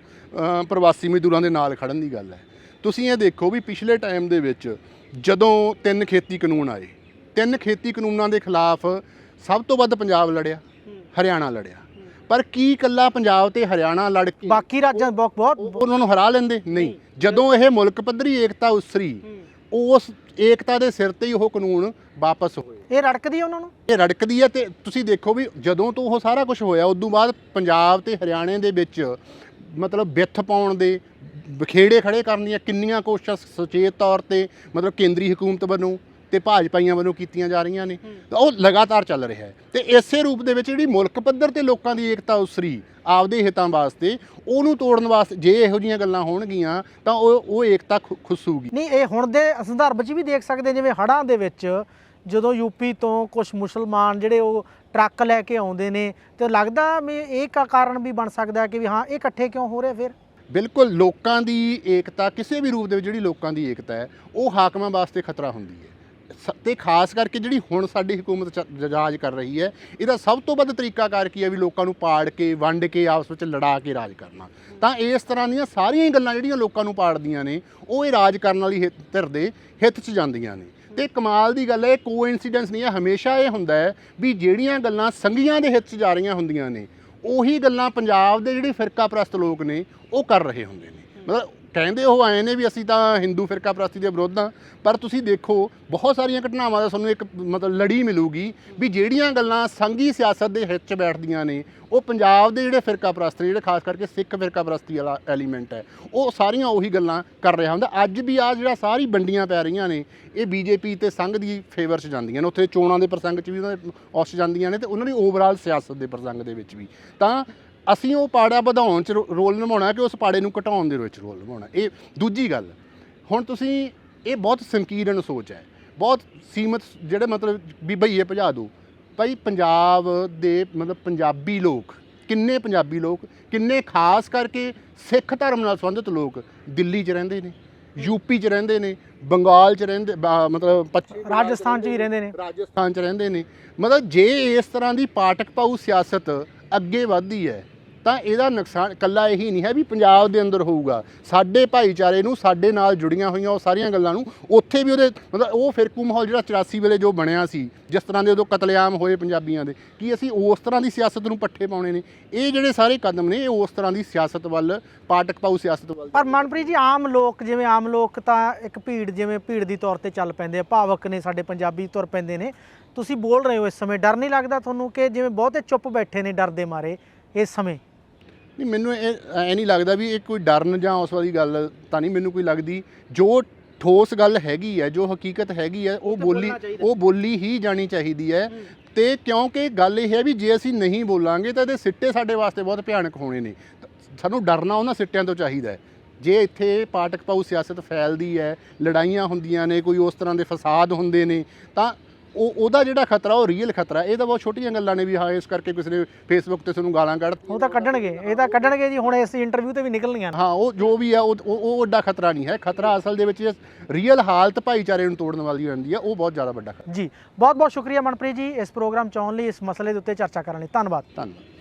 [SPEAKER 2] ਪ੍ਰਵਾਸੀ ਮਜ਼ਦੂਰਾਂ ਦੇ ਨਾਲ ਖੜਨ ਦੀ ਗੱਲ ਹੈ। ਤੁਸੀਂ ਇਹ ਦੇਖੋ ਵੀ ਪਿਛਲੇ ਟਾਈਮ ਦੇ ਵਿੱਚ ਜਦੋਂ ਤਿੰਨ ਖੇਤੀ ਕਾਨੂੰਨ ਆਏ ਤਿੰਨ ਖੇਤੀ ਕਾਨੂੰਨਾਂ ਦੇ ਖਿਲਾਫ ਸਭ ਤੋਂ ਵੱਧ ਪੰਜਾਬ ਲੜਿਆ ਹਰਿਆਣਾ ਲੜਿਆ। ਪਰ ਕੀ ਇਕੱਲਾ ਪੰਜਾਬ ਤੇ ਹਰਿਆਣਾ ਲੜ ਕੇ
[SPEAKER 1] ਬਾਕੀ ਰਾਜਾਂ ਬਹੁਤ ਬਹੁਤ
[SPEAKER 2] ਉਹ- ਉਹਨਾਂ ਨੂੰ ਹਰਾ ਲੈਂਦੇ? ਨਹੀਂ। ਜਦੋਂ ਇਹ ਮੁਲਕ ਪੱਧਰੀ ਏਕਤਾ ਉਸਰੀ ਉਸ ਏਕਤਾ ਦੇ ਸਿਰ ਤੇ ਹੀ ਉਹ ਕਾਨੂੰਨ ਵਾਪਸ ਹੋਏ।
[SPEAKER 1] ਇਹ ਰੜਕਦੀ ਆ ਉਹਨਾਂ ਨੂੰ?
[SPEAKER 2] ਇਹ ਰੜਕਦੀ ਹੈ ਤੇ ਤੁਸੀਂ ਦੇਖੋ ਵੀ ਜਦੋਂ ਤੋਂ ਉਹ ਸਾਰਾ ਕੁਝ ਹੋਇਆ ਉਦੋਂ ਬਾਅਦ ਪੰਜਾਬ ਤੇ ਹਰਿਆਣੇ ਦੇ ਵਿੱਚ ਮਤਲਬ ਵਿੱਥ ਪਾਉਣ ਦੇ ਬਖੇੜੇ ਖੜੇ ਕਰਨ ਦੀਆਂ ਕਿੰਨੀਆਂ ਕੋਸ਼ਿਸ਼ਾਂ ਸੁਚੇਤ ਤੌਰ ਤੇ ਮਤਲਬ ਕੇਂਦਰੀ ਹਕੂਮਤ ਵੱਲੋਂ ਤੇ ਭਾਜਪਾਈਆਂ ਵੱਲੋਂ ਕੀਤੀਆਂ ਜਾ ਰਹੀਆਂ ਨੇ। ਤਾਂ ਉਹ ਲਗਾਤਾਰ ਚੱਲ ਰਿਹਾ ਹੈ। ਤੇ ਇਸੇ ਰੂਪ ਦੇ ਵਿੱਚ ਜਿਹੜੀ ਮੁਲਕ ਪੱਧਰ ਤੇ ਲੋਕਾਂ ਦੀ ਏਕਤਾ ਉਸਰੀ ਆਪਦੇ ਹਿੱਤਾਂ ਵਾਸਤੇ ਉਹਨੂੰ ਤੋੜਨ ਵਾਸਤੇ ਜੇ ਇਹੋ ਜੀਆਂ ਗੱਲਾਂ ਹੋਣਗੀਆਂ ਤਾਂ ਉਹ ਉਹ ਏਕਤਾ ਖੁੱਸੂਗੀ।
[SPEAKER 1] ਨਹੀਂ ਇਹ ਹੁਣ ਦੇ ਸੰਦਰਭ 'ਚ ਵੀ ਦੇਖ ਸਕਦੇ ਜਿਵੇਂ ਹੜ੍ਹਾਂ ਦੇ ਵਿੱਚ ਜਦੋਂ ਯੂਪੀ ਤੋਂ ਕੁਝ ਮੁਸਲਮਾਨ ਜਿਹੜੇ ਉਹ ਟਰੱਕ ਲੈ ਕੇ ਆਉਂਦੇ ਨੇ ਤੇ ਲੱਗਦਾ ਵੀ ਇਹ ਕਾ ਕਾਰਨ ਵੀ ਬਣ ਸਕਦਾ ਕਿ ਵੀ ਹਾਂ ਇਹ ਇਕੱਠੇ ਕਿਉਂ ਹੋ ਰਹੇ ਫਿਰ?
[SPEAKER 2] ਬਿਲਕੁਲ ਲੋਕਾਂ ਦੀ ਏਕਤਾ ਕਿਸੇ ਵੀ ਰੂਪ ਦੇ ਵਿੱਚ ਜਿਹੜੀ ਲੋਕਾਂ ਦੀ ਏਕਤਾ ਹੈ ਉਹ ਹਾਕਮਾਂ ਵਾਸਤੇ ਖਤਰਾ ਹੁੰਦੀ ਹੈ। ਸ- ਤੇ ਖਾਸ ਕਰਕੇ ਜਿਹੜੀ ਹੁਣ ਸਾਡੀ ਹਕੂਮਤ ਚ- ਰਾਜ ਕਰ ਰਹੀ ਹੈ, ਇਹਦਾ ਸਭ ਤੋਂ ਵੱਧ ਤਰੀਕਾਕਾਰ ਕੀ ਹੈ ਵੀ ਲੋਕਾਂ ਨੂੰ ਪਾੜ ਕੇ, ਵੰਡ ਕੇ, ਆਪਸ ਵਿੱਚ ਲੜਾ ਕੇ ਰਾਜ ਕਰਨਾ। ਤਾਂ ਇਸ ਤਰ੍ਹਾਂ ਦੀਆਂ ਸਾਰੀਆਂ ਹੀ ਗੱਲਾਂ ਜਿਹੜੀਆਂ ਲੋਕਾਂ ਨੂੰ ਪਾੜਦੀਆਂ ਨੇ, ਉਹ ਇਹ ਰਾਜ ਕਰਨ ਵਾਲੀ ਹਿੱਤ- ਧਿਰ ਦੇ ਹਿੱਤ 'ਚ ਜਾਂਦੀਆਂ ਨੇ। ਤੇ ਕਮਾਲ ਦੀ ਗੱਲ ਹੈ, ਇਹ ਕੋਇਨਸੀਡੈਂਸ ਨਹੀਂ ਹੈ, ਹਮੇਸ਼ਾ ਇਹ ਹੁੰਦਾ ਹੈ ਵੀ ਜਿਹੜੀਆਂ ਗੱਲਾਂ ਸੰਘੀਆਂ ਦੇ ਹਿੱਤ 'ਚ ਜਾ ਰਹੀਆਂ ਹੁੰਦੀਆਂ ਨੇ, ਉਹੀ ਗੱਲਾਂ ਪੰਜਾਬ ਦੇ ਜਿਹੜੇ ਫਿਰਕਾਪ੍ਰਸਤ ਲੋਕ ਨੇ, ਉਹ ਕਰ ਰਹੇ ਹੁੰਦੇ ਨੇ। ਮਤਲਬ ਕਹਿੰਦੇ ਉਹ ਆਏ ਨੇ ਵੀ ਅਸੀਂ ਤਾਂ ਹਿੰਦੂ ਫਿਰਕਾ ਪ੍ਰਸਤੀ ਦੇ ਵਿਰੋਧ ਹਾਂ, ਪਰ ਤੁਸੀਂ ਦੇਖੋ, ਬਹੁਤ ਸਾਰੀਆਂ ਘਟਨਾਵਾਂ ਦਾ ਤੁਹਾਨੂੰ ਇੱਕ ਮਤਲਬ ਲੜੀ ਮਿਲੂਗੀ ਵੀ ਜਿਹੜੀਆਂ ਗੱਲਾਂ ਸੰਘੀ ਸਿਆਸਤ ਦੇ ਹਿੱਤ 'ਚ ਬੈਠਦੀਆਂ ਨੇ, ਉਹ ਪੰਜਾਬ ਦੇ ਜਿਹੜੇ ਫਿਰਕਾ ਪ੍ਰਸਤ ਨੇ, ਜਿਹੜੇ ਖਾਸ ਕਰਕੇ ਸਿੱਖ ਫਿਰਕਾ ਪ੍ਰਸਤੀ ਵਾਲਾ ਐਲੀਮੈਂਟ ਹੈ, ਉਹ ਸਾਰੀਆਂ ਉਹੀ ਗੱਲਾਂ ਕਰ ਰਿਹਾ ਹੁੰਦਾ। ਅੱਜ ਵੀ ਆ ਜਿਹੜਾ ਸਾਰੀ ਵੰਡੀਆਂ ਪੈ ਰਹੀਆਂ ਨੇ, ਇਹ ਬੀਜੇਪੀ ਤੇ ਸੰਘ ਦੀ ਫੇਵਰ 'ਚ ਜਾਂਦੀਆਂ ਨੇ। ਉੱਥੇ ਚੋਣਾਂ ਦੇ ਪ੍ਰਸੰਗ 'ਚ ਵੀ ਉਹਨਾਂ ਦੇ, ਉਸ 'ਚ ਜਾਂਦੀਆਂ ਨੇ ਤੇ ਉਹਨਾਂ ਦੀ ਓਵਰਆਲ ਸਿਆਸਤ ਦੇ ਪ੍ਰਸੰਗ ਦੇ ਵਿੱਚ ਵੀ। ਤਾਂ ਅਸੀਂ ਉਹ ਪਾੜਾ ਵਧਾਉਣ 'ਚ ਰੋ- ਰੋਲ ਨਿਭਾਉਣਾ ਕਿ ਉਸ ਪਾੜੇ ਨੂੰ ਘਟਾਉਣ ਦੇ ਵਿੱਚ ਰੋਲ ਨਿਭਾਉਣਾ। ਇਹ ਦੂਜੀ ਗੱਲ। ਹੁਣ ਤੁਸੀਂ ਇਹ ਬਹੁਤ ਸੰਕੀਰਣ ਸੋਚ ਹੈ। ਬਹੁਤ ਸੀਮਤ ਜਿਹੜੇ ਮਤਲਬ ਵੀ ਭਈਏ ਭਜਾ ਦਿਓ ਭਾਈ ਪੰਜਾਬ ਦੇ ਮਤਲਬ ਪੰਜਾਬੀ ਲੋਕ ਕਿੰਨੇ ਪੰਜਾਬੀ ਲੋਕ ਕਿੰਨੇ ਖਾਸ ਕਰਕੇ ਸਿੱਖ ਧਰਮ ਨਾਲ ਸੰਬੰਧਿਤ ਲੋਕ ਦਿੱਲੀ 'ਚ ਰਹਿੰਦੇ ਨੇ ਯੂਪੀ 'ਚ ਰਹਿੰਦੇ ਨੇ ਬੰਗਾਲ 'ਚ ਰਹਿੰਦੇ ਬਾ- ਮਤਲਬ ਪੱਛਮੀ
[SPEAKER 1] ਰਾਜਸਥਾਨ 'ਚ ਵੀ ਰਹਿੰਦੇ ਨੇ।
[SPEAKER 2] ਰਾਜਸਥਾਨ 'ਚ ਰਹਿੰਦੇ ਨੇ। ਮਤਲਬ ਜੇ ਇਸ ਤਰ੍ਹਾਂ ਦੀ ਪਾਟਕ ਪਾਊ ਸਿਆਸਤ ਅੱਗੇ ਵਧਦੀ ਹੈ ਤਾਂ ਇਹਦਾ ਨੁਕਸਾਨ ਕੱਲਾ ਇਹੀ ਨਹੀਂ ਹੈ ਵੀ ਪੰਜਾਬ ਦੇ ਅੰਦਰ ਹੋਊਗਾ। ਸਾਡੇ ਭਾਈਚਾਰੇ ਨੂੰ, ਸਾਡੇ ਨਾਲ ਜੁੜੀਆਂ ਹੋਈਆਂ ਉਹ ਸਾਰੀਆਂ ਗੱਲਾਂ ਨੂੰ, ਉੱਥੇ ਵੀ ਉਹਦੇ ਮਤਲਬ ਉਹ ਫਿਰਕੂ ਮਾਹੌਲ ਜਿਹੜਾ 84 ਵੇਲੇ ਜੋ ਬਣਿਆ ਸੀ, ਜਿਸ ਤਰ੍ਹਾਂ ਦੇ ਉਦੋਂ ਕਤਲੇਆਮ ਹੋਏ ਪੰਜਾਬੀਆਂ ਦੇ, ਕੀ ਅਸੀਂ ਉਸ ਤਰ੍ਹਾਂ ਦੀ ਸਿਆਸਤ ਨੂੰ ਪੱਠੇ ਪਾਉਣੇ ਨੇ? ਇਹ ਜਿਹੜੇ ਸਾਰੇ ਕਦਮ ਨੇ, ਇਹ ਉਸ ਤਰ੍ਹਾਂ ਦੀ ਸਿਆਸਤ ਵੱਲ ਪਾਟਕ ਪਾਊ ਸਿਆਸਤ ਵੱਲ।
[SPEAKER 1] ਪਰ ਮਨਪ੍ਰੀਤ ਜੀ, ਆਮ ਲੋਕ, ਜਿਵੇਂ ਆਮ ਲੋਕ ਤਾਂ ਇੱਕ ਭੀੜ, ਜਿਵੇਂ ਭੀੜ ਦੀ ਤੌਰ ਤੇ ਚੱਲ ਪੈਂਦੇ ਆ, ਭਾਵਕ ਨੇ ਸਾਡੇ ਪੰਜਾਬੀ ਤੁਰ ਪੈਂਦੇ ਨੇ। ਤੁਸੀਂ ਬੋਲ ਰਹੇ ਹੋ ਇਸ ਸਮੇਂ, ਡਰ ਨਹੀਂ ਲੱਗਦਾ ਤੁਹਾਨੂੰ ਕਿ ਜਿਵੇਂ ਬਹੁਤੇ ਚੁੱਪ ਬੈਠੇ ਨੇ ਡਰ ਦੇ ਮਾਰੇ, ਇਸ ਸਮੇਂ?
[SPEAKER 2] ਨਹੀਂ ਮੈਨੂੰ ਇਹ ਐ ਨਹੀਂ ਲੱਗਦਾ ਵੀ ਇਹ ਕੋਈ ਡਰਨ ਜਾਂ ਉਸ ਵਾਲੀ ਗੱਲ ਤਾਂ ਨਹੀਂ ਮੈਨੂੰ ਕੋਈ ਲੱਗਦੀ। ਜੋ ਠੋਸ ਗੱਲ ਹੈਗੀ ਹੈ ਜੋ ਹਕੀਕਤ ਹੈਗੀ ਹੈ ਉਹ ਬੋਲੀ। ਉਹ ਬੋਲੀ ਹੀ ਜਾਣੀ ਚਾਹੀਦੀ ਹੈ। ਤੇ ਕਿਉਂਕਿ ਗੱਲ ਇਹ ਹੈ ਵੀ ਜੇ ਅਸੀਂ ਨਹੀਂ ਬੋਲਾਂਗੇ ਤਾਂ ਇਹਦੇ ਸਿੱਟੇ ਸਾਡੇ ਵਾਸਤੇ ਬਹੁਤ ਭਿਆਨਕ ਹੋਣੇ ਨੇ। ਸਾਨੂੰ ਡਰਨਾ ਉਹਨਾਂ ਸਿੱਟਿਆਂ ਤੋਂ ਚਾਹੀਦਾ ਹੈ। ਜੇ ਇੱਥੇ ਪਾਟਕ ਪਾਊ ਸਿਆਸਤ ਫੈਲਦੀ ਹੈ ਲੜਾਈਆਂ ਹੁੰਦੀਆਂ ਨੇ ਕੋਈ ਉਸ ਤਰ੍ਹਾਂ ਦੇ ਫਸਾਦ ਹੁੰਦੇ ਨੇ ਤਾਂ ਉਹ ਉਹਦਾ ਜਿਹੜਾ ਖਤਰਾ ਉਹ ਰੀਅਲ ਖਤਰਾ ਇਹ ਤਾਂ ਬਹੁਤ ਛੋਟੀਆਂ ਗੱਲਾਂ ਨੇ ਵੀ ਹਾਂ ਇਸ ਕਰਕੇ ਕਿਸੇ ਨੇ ਫੇਸਬੁੱਕ ਤੇ ਤੁਹਾਨੂੰ ਗਾਲਾਂ ਕੱਢ
[SPEAKER 1] ਉਹ ਤਾਂ ਕੱਢਣਗੇ। ਇਹ ਤਾਂ ਕੱਢਣਗੇ ਜੀ। ਹੁਣ ਇਸ ਇੰਟਰਵਿਊ ਤੇ ਵੀ ਨਿਕਲਣਗੀਆਂ ਨਾ।
[SPEAKER 2] ਹਾਂ ਉਹ ਜੋ ਵੀ ਉਹ ਉਹ ਉਹ ਵੱਡਾ ਖਤਰਾ ਨਹੀਂ ਹੈ। ਖਤਰਾ ਅਸਲ ਦੇ ਵਿੱਚ ਰੀਅਲ ਹਾਲਤ ਭਾਈਚਾਰੇ ਨੂੰ ਤੋੜਨ ਵਾਲੀ ਹੁੰਦੀ ਹੈ ਉਹ ਬਹੁਤ ਜ਼ਿਆਦਾ ਵੱਡਾ ਖਤਰਾ
[SPEAKER 1] ਜੀ ਬਹੁਤ ਬਹੁਤ ਸ਼ੁਕਰੀਆ ਮਨਪ੍ਰੀਤ ਜੀ ਇਸ ਪ੍ਰੋਗਰਾਮ ਚ ਆਉਣ ਲਈ ਇਸ ਮਸਲੇ ਦੇ ਉੱਤੇ ਚਰਚਾ ਕਰਨ ਲਈ। ਧੰਨਵਾਦ।
[SPEAKER 2] ਧੰਨਵਾਦ।